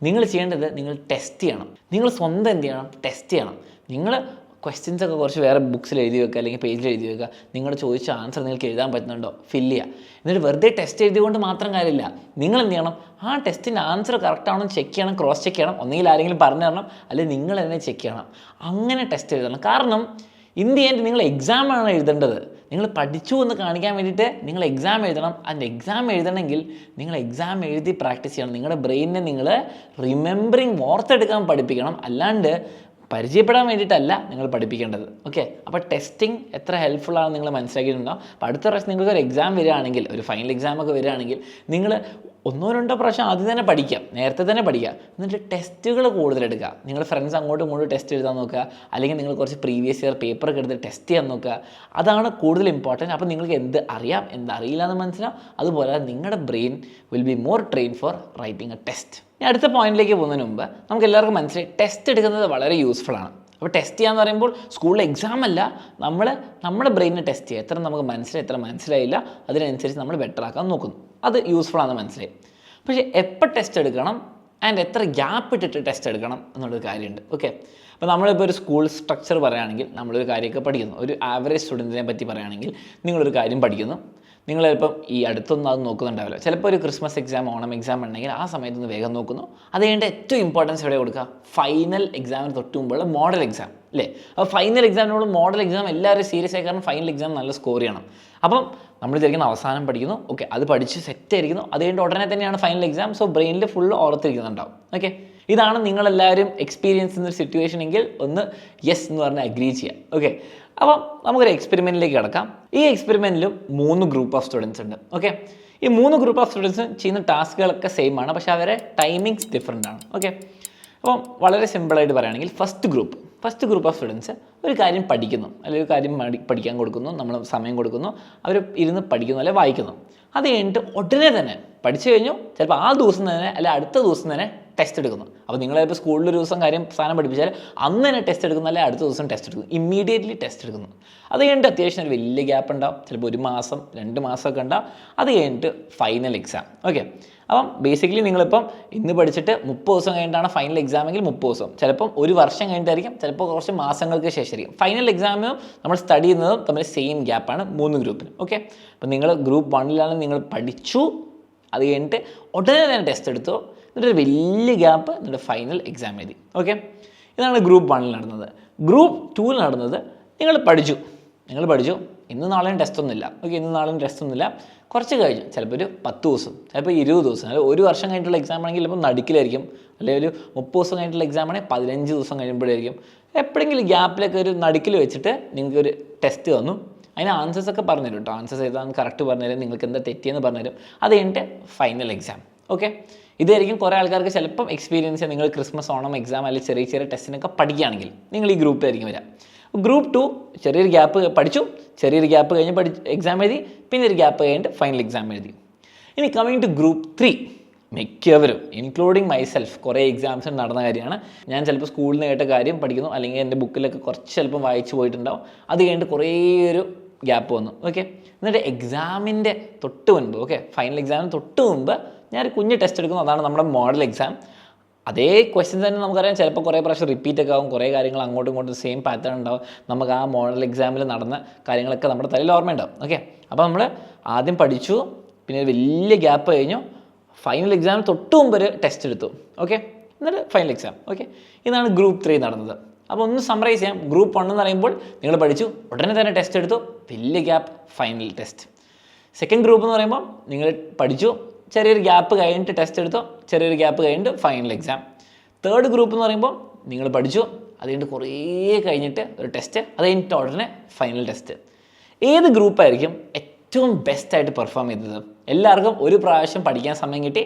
നിങ്ങൾ ചെയ്യേണ്ടത് നിങ്ങൾ ടെസ്റ്റ് ചെയ്യണം. നിങ്ങൾ സ്വന്തം എന്ത് ചെയ്യണം? ടെസ്റ്റ് ചെയ്യണം. നിങ്ങൾ ക്വസ്റ്റ്യൻസ് ഒക്കെ കുറച്ച് വേറെ ബുക്സിൽ എഴുതി വെക്കുക അല്ലെങ്കിൽ പേജിൽ എഴുതി വെക്കുക. നിങ്ങൾ ചോദിച്ച ആൻസർ നിങ്ങൾക്ക് എഴുതാൻ പറ്റുന്നുണ്ടോ? ഫില്ല് ചെയ്യുക എന്നിട്ട് വെറുതെ ടെസ്റ്റ് എഴുതിക്കൊണ്ട് മാത്രം കാര്യമില്ല. നിങ്ങൾ എന്ത് ചെയ്യണം? ആ ടെസ്റ്റിന്റെ ആൻസർ കറക്റ്റ് ആണോ ചെക്ക് ചെയ്യണം ക്രോസ് ചെക്ക് ചെയ്യണം ഒന്നുകിൽ ആരെങ്കിലും പറഞ്ഞു തരണം അല്ലെങ്കിൽ നിങ്ങൾ തന്നെ ചെക്ക് ചെയ്യണം. അങ്ങനെ ടെസ്റ്റ് എഴുതണം. കാരണം ഇൻ ദി എൻഡ് നിങ്ങൾ എക്സാമാണ് എഴുതേണ്ടത്. നിങ്ങൾ പഠിച്ചു എന്ന് കാണിക്കാൻ വേണ്ടിയിട്ട് നിങ്ങൾ എക്സാം എഴുതണം. അതിന്റെ എക്സാം എഴുതണമെങ്കിൽ നിങ്ങൾ എക്സാം എഴുതി പ്രാക്ടീസ് ചെയ്യണം. നിങ്ങളുടെ ബ്രെയിനിനെ നിങ്ങൾ റിമെമ്പറിങ് ഓർത്തെടുക്കാൻ പഠിപ്പിക്കണം. അല്ലാണ്ട് പരിചയപ്പെടാൻ വേണ്ടിയിട്ടല്ല നിങ്ങൾ പഠിപ്പിക്കേണ്ടത്. ഓക്കെ അപ്പോൾ ടെസ്റ്റിംഗ് എത്ര ഹെൽപ്ഫുൾ ആണെന്ന് നിങ്ങൾ മനസ്സിലാക്കിയിട്ടുണ്ടോ? അപ്പോൾ അടുത്ത പ്രാവശ്യം നിങ്ങൾക്ക് ഒരു എക്സാം വരികയാണെങ്കിൽ ഒരു ഫൈനൽ എക്സാം ഒക്കെ വരികയാണെങ്കിൽ നിങ്ങൾ ഒന്നോ രണ്ടോ പ്രാവശ്യം ആദ്യം തന്നെ പഠിക്കാം നേരത്തെ തന്നെ പഠിക്കാം എന്നിട്ട് ടെസ്റ്റുകൾ കൂടുതലെടുക്കുക നിങ്ങൾ ഫ്രണ്ട്സ് അങ്ങോട്ടും ഇങ്ങോട്ടും ടെസ്റ്റ് എഴുതാൻ നോക്കുക. അല്ലെങ്കിൽ നിങ്ങൾ കുറച്ച് പ്രീവിയസ് ഇയർ പേപ്പർ ഒക്കെ എടുത്ത് ടെസ്റ്റ് ചെയ്യാൻ നോക്കുക. അതാണ് കൂടുതൽ ഇമ്പോർട്ടന്റ് അപ്പോൾ നിങ്ങൾക്ക് എന്ത് അറിയാം എന്ത് അറിയില്ല എന്ന് മനസ്സിലാവും. അതുപോലെ നിങ്ങളുടെ brain will be more train for writing a test ഇനി അടുത്ത പോയിന്റിലേക്ക് പോകുന്നതിന് മുമ്പ് നമുക്ക് എല്ലാവർക്കും മനസ്സിലായി ടെസ്റ്റ് എടുക്കുന്നത് വളരെ യൂസ്ഫുൾ ആണ്. അപ്പോൾ ടെസ്റ്റ് ചെയ്യാന്ന് പറയുമ്പോൾ സ്കൂളിലെ എക്സാം അല്ല നമ്മൾ നമ്മുടെ ബ്രെയിനിനെ ടെസ്റ്റ് ചെയ്യുക എത്ര നമുക്ക് മനസ്സിലായി എത്ര മനസ്സിലായില്ല അതിനനുസരിച്ച് നമ്മൾ ബെറ്റർ ആക്കാൻ നോക്കുന്നു. അത് യൂസ്ഫുൾ ആണെന്ന് മനസ്സിലായി. പക്ഷേ എപ്പോൾ ടെസ്റ്റ് എടുക്കണം ആൻഡ് എത്ര ഗ്യാപ്പ് ഇട്ടിട്ട് ടെസ്റ്റ് എടുക്കണം എന്നുള്ളൊരു കാര്യമുണ്ട്. ഓക്കെ അപ്പോൾ നമ്മളിപ്പോൾ ഒരു സ്കൂൾ സ്ട്രക്ചർ പറയുകയാണെങ്കിൽ നമ്മളൊരു കാര്യമൊക്കെ പഠിക്കുന്നു. ഒരു ആവറേജ് സ്റ്റുഡന്റിനെ പറ്റി പറയുകയാണെങ്കിൽ നിങ്ങളൊരു കാര്യം പഠിക്കുന്നു. നിങ്ങൾ ചിലപ്പം ഈ അടുത്തൊന്നും അത് നോക്കുന്നുണ്ടാവില്ല. ചിലപ്പോൾ ഒരു ക്രിസ്മസ് എക്സാം ഓണം എക്സാം ഉണ്ടെങ്കിൽ ആ സമയത്ത് ഒന്ന് വേഗം നോക്കുന്നു. അത് കഴിഞ്ഞിട്ട് ഏറ്റവും ഇമ്പോർട്ടൻസ് എവിടെ കൊടുക്കുക? ഫൈനൽ എക്സാമിന് തൊട്ട് മുമ്പുള്ള മോഡൽ എക്സാം അല്ലേ? അപ്പോൾ ഫൈനൽ എക്സാമിനോട് മോഡൽ എക്സാം എല്ലാവരും സീരിയസ് ആയി കാരണം ഫൈനൽ എക്സാം നല്ല സ്കോർ ചെയ്യണം. അപ്പം നമ്മൾ വിചാരിക്കുന്ന അവസാനം പഠിക്കുന്നു. ഓക്കെ അത് പഠിച്ച് സെറ്റ് ആയിരിക്കുന്നു. അത് കഴിഞ്ഞിട്ട് ഉടനെ തന്നെയാണ് ഫൈനൽ എക്സാം സോ ബ്രെയിനിൽ ഫുൾ ഓർത്തിരിക്കുന്നുണ്ടാവും. ഓക്കെ ഇതാണ് നിങ്ങളെല്ലാവരും എക്സ്പീരിയൻസ് ഒരു സിറ്റുവേഷൻ എങ്കിൽ ഒന്ന് യെസ് എന്ന് പറഞ്ഞ് അഗ്രി ചെയ്യാം ഓക്കെ അപ്പം നമുക്കൊരു എക്സ്പെരിമെന്റിലേക്ക് കിടക്കാം. ഈ എക്സ്പെരിമെന്റിലും മൂന്ന് ഗ്രൂപ്പ് ഓഫ് സ്റ്റുഡൻസ് ഉണ്ട്. ഓക്കെ ഈ മൂന്ന് ഗ്രൂപ്പ് ഓഫ് സ്റ്റുഡൻസ് ചെയ്യുന്ന ടാസ്കുകളൊക്കെ സെയിം ആണ്. പക്ഷേ അവരെ ടൈമിങ്സ് ഡിഫറെന്റ് ആണ്. ഓക്കെ അപ്പം വളരെ സിമ്പിളായിട്ട് പറയുകയാണെങ്കിൽ first group first group of students ഒരു കാര്യം പഠിക്കുന്നു. അല്ലെങ്കിൽ ഒരു കാര്യം പഠിക്കാൻ കൊടുക്കുന്നു. നമ്മൾ സമയം കൊടുക്കുന്നു. അവർ ഇരുന്ന് പഠിക്കുന്നു അല്ലെങ്കിൽ വായിക്കുന്നു. അത് കഴിഞ്ഞിട്ട് ഉടനെ തന്നെ പഠിച്ചു കഴിഞ്ഞു. ചിലപ്പോൾ ആ ദിവസം തന്നെ അല്ലെ അടുത്ത ദിവസം തന്നെ ടെസ്റ്റ് എടുക്കുന്നു. അപ്പോൾ നിങ്ങൾ ചിലപ്പോൾ സ്കൂളിൽ ഒരു ദിവസം കാര്യം സാധനം പഠിപ്പിച്ചാൽ അന്ന് തന്നെ ടെസ്റ്റ് എടുക്കുന്ന അല്ലെങ്കിൽ അടുത്ത ദിവസം ടെസ്റ്റ് എടുക്കുന്നു. ഇമ്മീഡിയറ്റ്ലി ടെസ്റ്റ് എടുക്കുന്നു. അത് കഴിഞ്ഞിട്ട് അത്യാവശ്യം ഒരു വലിയ ഗ്യാപ്പ് ഉണ്ടാവും. ചിലപ്പോൾ ഒരു മാസം രണ്ട് മാസമൊക്കെ ഉണ്ടാവും. അത് കഴിഞ്ഞിട്ട് ഫൈനൽ എക്സാം ഓക്കെ അപ്പം ബേസിക്കലി നിങ്ങളിപ്പം ഇന്ന് പഠിച്ചിട്ട് മുപ്പത് ദിവസം കഴിഞ്ഞിട്ടാണ് ഫൈനൽ എക്സാം എങ്കിൽ മുപ്പത് ദിവസം. ചിലപ്പം ഒരു വർഷം കഴിഞ്ഞിട്ടായിരിക്കും ചിലപ്പോൾ കുറച്ച് മാസങ്ങൾക്ക് ശേഷമായിരിക്കും. ഫൈനൽ എക്സാമിനും നമ്മൾ സ്റ്റഡി ചെയ്യുന്നതും തമ്മിൽ സെയിം ഗ്യാപ്പാണ് മൂന്ന് ഗ്രൂപ്പിന് ഓക്കെ അപ്പം നിങ്ങൾ ഗ്രൂപ്പ് വണ്ണിലാണ് നിങ്ങൾ പഠിച്ചു. അത് കഴിഞ്ഞിട്ട് ഉടനെ തന്നെ ടെസ്റ്റ് എടുത്തു. എന്നിട്ട് ഒരു വലിയ ഗ്യാപ്പ് എന്നിട്ട് ഫൈനൽ എക്സാം എഴുതി. ഓക്കെ ഇതാണ് ഗ്രൂപ്പ് വണ്ണിൽ നടന്നത്. ഗ്രൂപ്പ് ടൂവിൽ നടന്നത് നിങ്ങൾ പഠിച്ചു. നിങ്ങൾ പഠിച്ചു. ഇന്ന് നാളെയും ടെസ്റ്റ് ഒന്നുമില്ല. ഓക്കെ ഇന്ന് നാളെയും ടെസ്റ്റ് ഒന്നുമില്ല. കുറച്ച് കഴിഞ്ഞു. ചിലപ്പോൾ ഒരു പത്ത് ദിവസം ചിലപ്പോൾ ഇരുപത് ദിവസം അല്ലെങ്കിൽ ഒരു വർഷം കഴിഞ്ഞിട്ടുള്ള എക്സാം ആണെങ്കിൽ ചിലപ്പോൾ നടുക്കിലായിരിക്കും. അല്ലെങ്കിൽ ഒരു മുപ്പത് ദിവസം കഴിഞ്ഞിട്ടുള്ള എക്സാം ആണെങ്കിൽ പതിനഞ്ച് ദിവസം കഴിയുമ്പോഴായിരിക്കും. എപ്പോഴെങ്കിലും ഗ്യാപ്പിലൊക്കെ ഒരു നടുക്കിൽ വെച്ചിട്ട് നിങ്ങൾക്ക് ഒരു ടെസ്റ്റ് തന്നു. അതിന് ആൻസേഴ്സ് ഒക്കെ പറഞ്ഞുതരും കേട്ടോ ആൻസേഴ്സ് ഏതാണെന്ന് കറക്റ്റ് പറഞ്ഞുതരും നിങ്ങൾക്ക് എന്താ തെറ്റിയെന്ന് പറഞ്ഞുതരും അത് കഴിഞ്ഞിട്ട് ഫൈനൽ എക്സാം ഓക്കെ ഇതായിരിക്കും കുറേ ആൾക്കാർക്ക് ചിലപ്പം എക്സ്പീരിയൻസ് നിങ്ങൾ ക്രിസ്മസ് ഓണം എക്സാം അല്ലെങ്കിൽ ചെറിയ ചെറിയ ടെസ്റ്റിനൊക്കെ പഠിക്കുകയാണെങ്കിൽ നിങ്ങൾ ഈ ഗ്രൂപ്പിലായിരിക്കും വരാം. ഗ്രൂപ്പ് ടു ചെറിയൊരു ഗ്യാപ്പ് പഠിച്ചു ചെറിയൊരു ഗ്യാപ്പ് കഴിഞ്ഞ് പഠി എക്സാം എഴുതി പിന്നെ ഒരു ഗ്യാപ്പ് കഴിഞ്ഞിട്ട് ഫൈനൽ എക്സാം എഴുതി. ഇനി കമ്മിങ് ടു ഗ്രൂപ്പ് ത്രീ മിക്കവരും ഇൻക്ലൂഡിങ് മൈസെൽഫ് കുറേ എക്സാംസ് നടന്ന കാര്യമാണ്. ഞാൻ ചിലപ്പോൾ സ്കൂളിൽ നിന്ന് കേട്ട കാര്യം പഠിക്കുന്നു അല്ലെങ്കിൽ എന്റെ ബുക്കിലൊക്കെ കുറച്ച് ചിലപ്പം വായിച്ചു പോയിട്ടുണ്ടാവും. അത് കഴിഞ്ഞിട്ട് കുറേ ഒരു ഗ്യാപ്പ് വന്നു ഓക്കെ എന്നിട്ട് എക്സാമിന്റെ തൊട്ട് മുൻപ് ഓക്കെ ഫൈനൽ എക്സാമിന് തൊട്ട് മുമ്പ് ഞാൻ കുഞ്ഞ് ടെസ്റ്റ് എടുക്കുന്നു. അതാണ് നമ്മുടെ മോഡൽ എക്സാം അതേ ക്വസ്റ്റ്യൻ തന്നെ നമുക്കറിയാം. ചിലപ്പോൾ കുറേ പ്രാവശ്യം റിപ്പീറ്റ് ഒക്കെ ആവും. കുറേ കാര്യങ്ങൾ അങ്ങോട്ടും ഇങ്ങോട്ടും സെയിം പാറ്റേൺ ഉണ്ടാവും. നമുക്ക് ആ മോഡൽ എക്സാമിൽ നടന്ന കാര്യങ്ങളൊക്കെ നമ്മുടെ തലയിൽ ഓർമ്മയുണ്ടാവും. ഓക്കെ അപ്പോൾ നമ്മൾ ആദ്യം പഠിച്ചു. പിന്നെ വലിയ ഗ്യാപ്പ് കഴിഞ്ഞു. ഫൈനൽ എക്സാം തൊട്ട് മുമ്പ് ഒരു ടെസ്റ്റ് എടുത്തു. ഓക്കെ എന്നിട്ട് ഫൈനൽ എക്സാം ഓക്കെ ഇതാണ് ഗ്രൂപ്പ് ത്രീ നടന്നത്. അപ്പോൾ ഒന്ന് സമ്മറൈസ് ചെയ്യാം. ഗ്രൂപ്പ് വൺ എന്ന് പറയുമ്പോൾ നിങ്ങൾ പഠിച്ചു. ഉടനെ തന്നെ ടെസ്റ്റ് എടുത്തു. വലിയ gap final test second group എന്ന് പറയുമ്പോൾ നിങ്ങൾ പഠിച്ചു. ചെറിയൊരു ഗ്യാപ്പ് കഴിഞ്ഞിട്ട് ടെസ്റ്റ് എടുത്തു ചെറിയൊരു ഗ്യാപ്പ് കഴിഞ്ഞിട്ട് ഫൈനൽ എക്സാം തേർഡ് ഗ്രൂപ്പ് എന്ന് പറയുമ്പോൾ നിങ്ങൾ പഠിച്ചു അത് കഴിഞ്ഞിട്ട് കുറേ കഴിഞ്ഞിട്ട് ഒരു ടെസ്റ്റ് അത് കഴിഞ്ഞിട്ട് ഉടനെ ഫൈനൽ ടെസ്റ്റ് ഏത് ഗ്രൂപ്പായിരിക്കും ഏറ്റവും ബെസ്റ്റായിട്ട് പെർഫോം ചെയ്തത്? എല്ലാവർക്കും ഒരു പ്രാവശ്യം പഠിക്കാൻ സമയം കിട്ടി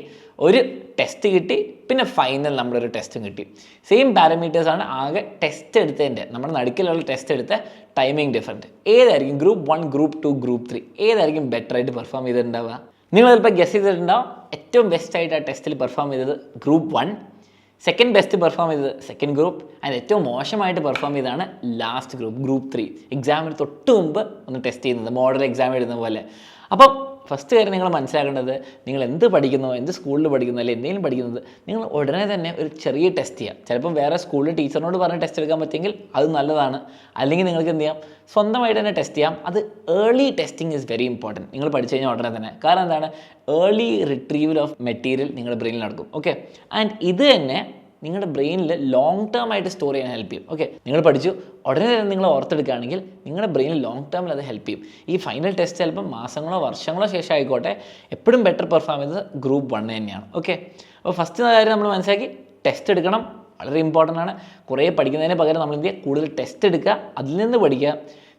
ഒരു ടെസ്റ്റ് കിട്ടി പിന്നെ ഫൈനൽ നമ്മുടെ ഒരു ടെസ്റ്റും കിട്ടി. സെയിം പാരമീറ്റേഴ്സാണ് ആകെ ടെസ്റ്റ് എടുത്തതിന്റെ നമ്മുടെ നടുക്കിലുള്ള ടെസ്റ്റ് എടുത്ത ടൈമിംഗ് ഡിഫറന്റ് ഏതായിരിക്കും group one group two group three ഏതായിരിക്കും ബെറ്ററായിട്ട് പെർഫോം ചെയ്തിട്ടുണ്ടാവുക? നിങ്ങൾ ചിലപ്പോൾ ഗസ് ചെയ്തിട്ടുണ്ടാവും ഏറ്റവും ബെസ്റ്റ് ആയിട്ട് ആ ടെസ്റ്റിൽ പെർഫോം ചെയ്തത് group one second best perform ചെയ്തത് സെക്കൻഡ് ഗ്രൂപ്പ് ആൻഡ് ഏറ്റവും മോശമായിട്ട് പെർഫോം ചെയ്താണ് ലാസ്റ്റ് ഗ്രൂപ്പ് ഗ്രൂപ്പ് ത്രീ എക്സാമിന് തൊട്ട് മുമ്പ് ഒന്ന് ടെസ്റ്റ് ചെയ്യുന്നത് മോഡൽ എക്സാം എഴുതുന്ന പോലെ. അപ്പം ഫസ്റ്റ് കാര്യം നിങ്ങൾ മനസ്സിലാക്കേണ്ടത് നിങ്ങൾ എന്ത് പഠിക്കുന്നു എന്ത് സ്കൂളിൽ പഠിക്കുന്നു അല്ലെങ്കിൽ എന്തെങ്കിലും പഠിക്കുന്നത് നിങ്ങൾ ഉടനെ തന്നെ ഒരു ചെറിയ ടെസ്റ്റ് ചെയ്യാം. ചിലപ്പം വേറെ സ്കൂളിൽ ടീച്ചറിനോട് പറഞ്ഞ് ടെസ്റ്റ് എടുക്കാൻ പറ്റിയെങ്കിൽ അത് നല്ലതാണ്. അല്ലെങ്കിൽ നിങ്ങൾക്ക് എന്ത് ചെയ്യാം? സ്വന്തമായിട്ട് തന്നെ ടെസ്റ്റ് ചെയ്യാം. അത് early testing is very important നിങ്ങൾ പഠിച്ചു കഴിഞ്ഞാൽ ഉടനെ തന്നെ. കാരണം എന്താണ്? ഏർലി റിട്രീവൽ ഓഫ് മെറ്റീരിയൽ നിങ്ങളുടെ ബ്രെയിനിൽ നടക്കും. ഓക്കെ ആൻഡ് ഇത് തന്നെ നിങ്ങളുടെ ബ്രെയിനിൽ ലോങ് ടേം ആയിട്ട് സ്റ്റോർ ചെയ്യാൻ ഹെൽപ്പ് ചെയ്യും. ഓക്കെ നിങ്ങൾ പഠിച്ചു. ഉടനെ തന്നെ നിങ്ങൾ ഓർത്തെടുക്കുകയാണെങ്കിൽ നിങ്ങളുടെ ബ്രെയിനിൽ ലോങ് ടേമിൽ അത് ഹെൽപ്പ് ചെയ്യും. ഈ ഫൈനൽ ടെസ്റ്റ് ചിലപ്പം മാസങ്ങളോ വർഷങ്ങളോ ശേഷം ആയിക്കോട്ടെ എപ്പോഴും ബെറ്റർ പെർഫോം ചെയ്തത് ഗ്രൂപ്പ് വൺ തന്നെയാണ്. ഓക്കെ അപ്പോൾ ഫസ്റ്റ് കാര്യം നമ്മൾ മനസ്സിലാക്കി. ടെസ്റ്റ് എടുക്കണം. വളരെ ഇമ്പോർട്ടന്റ് ആണ്. കുറേ പഠിക്കുന്നതിന് പകരം നമ്മൾ എന്ത് കൂടുതൽ ടെസ്റ്റ് എടുക്കുക. അതിൽ നിന്ന് പഠിക്കുക.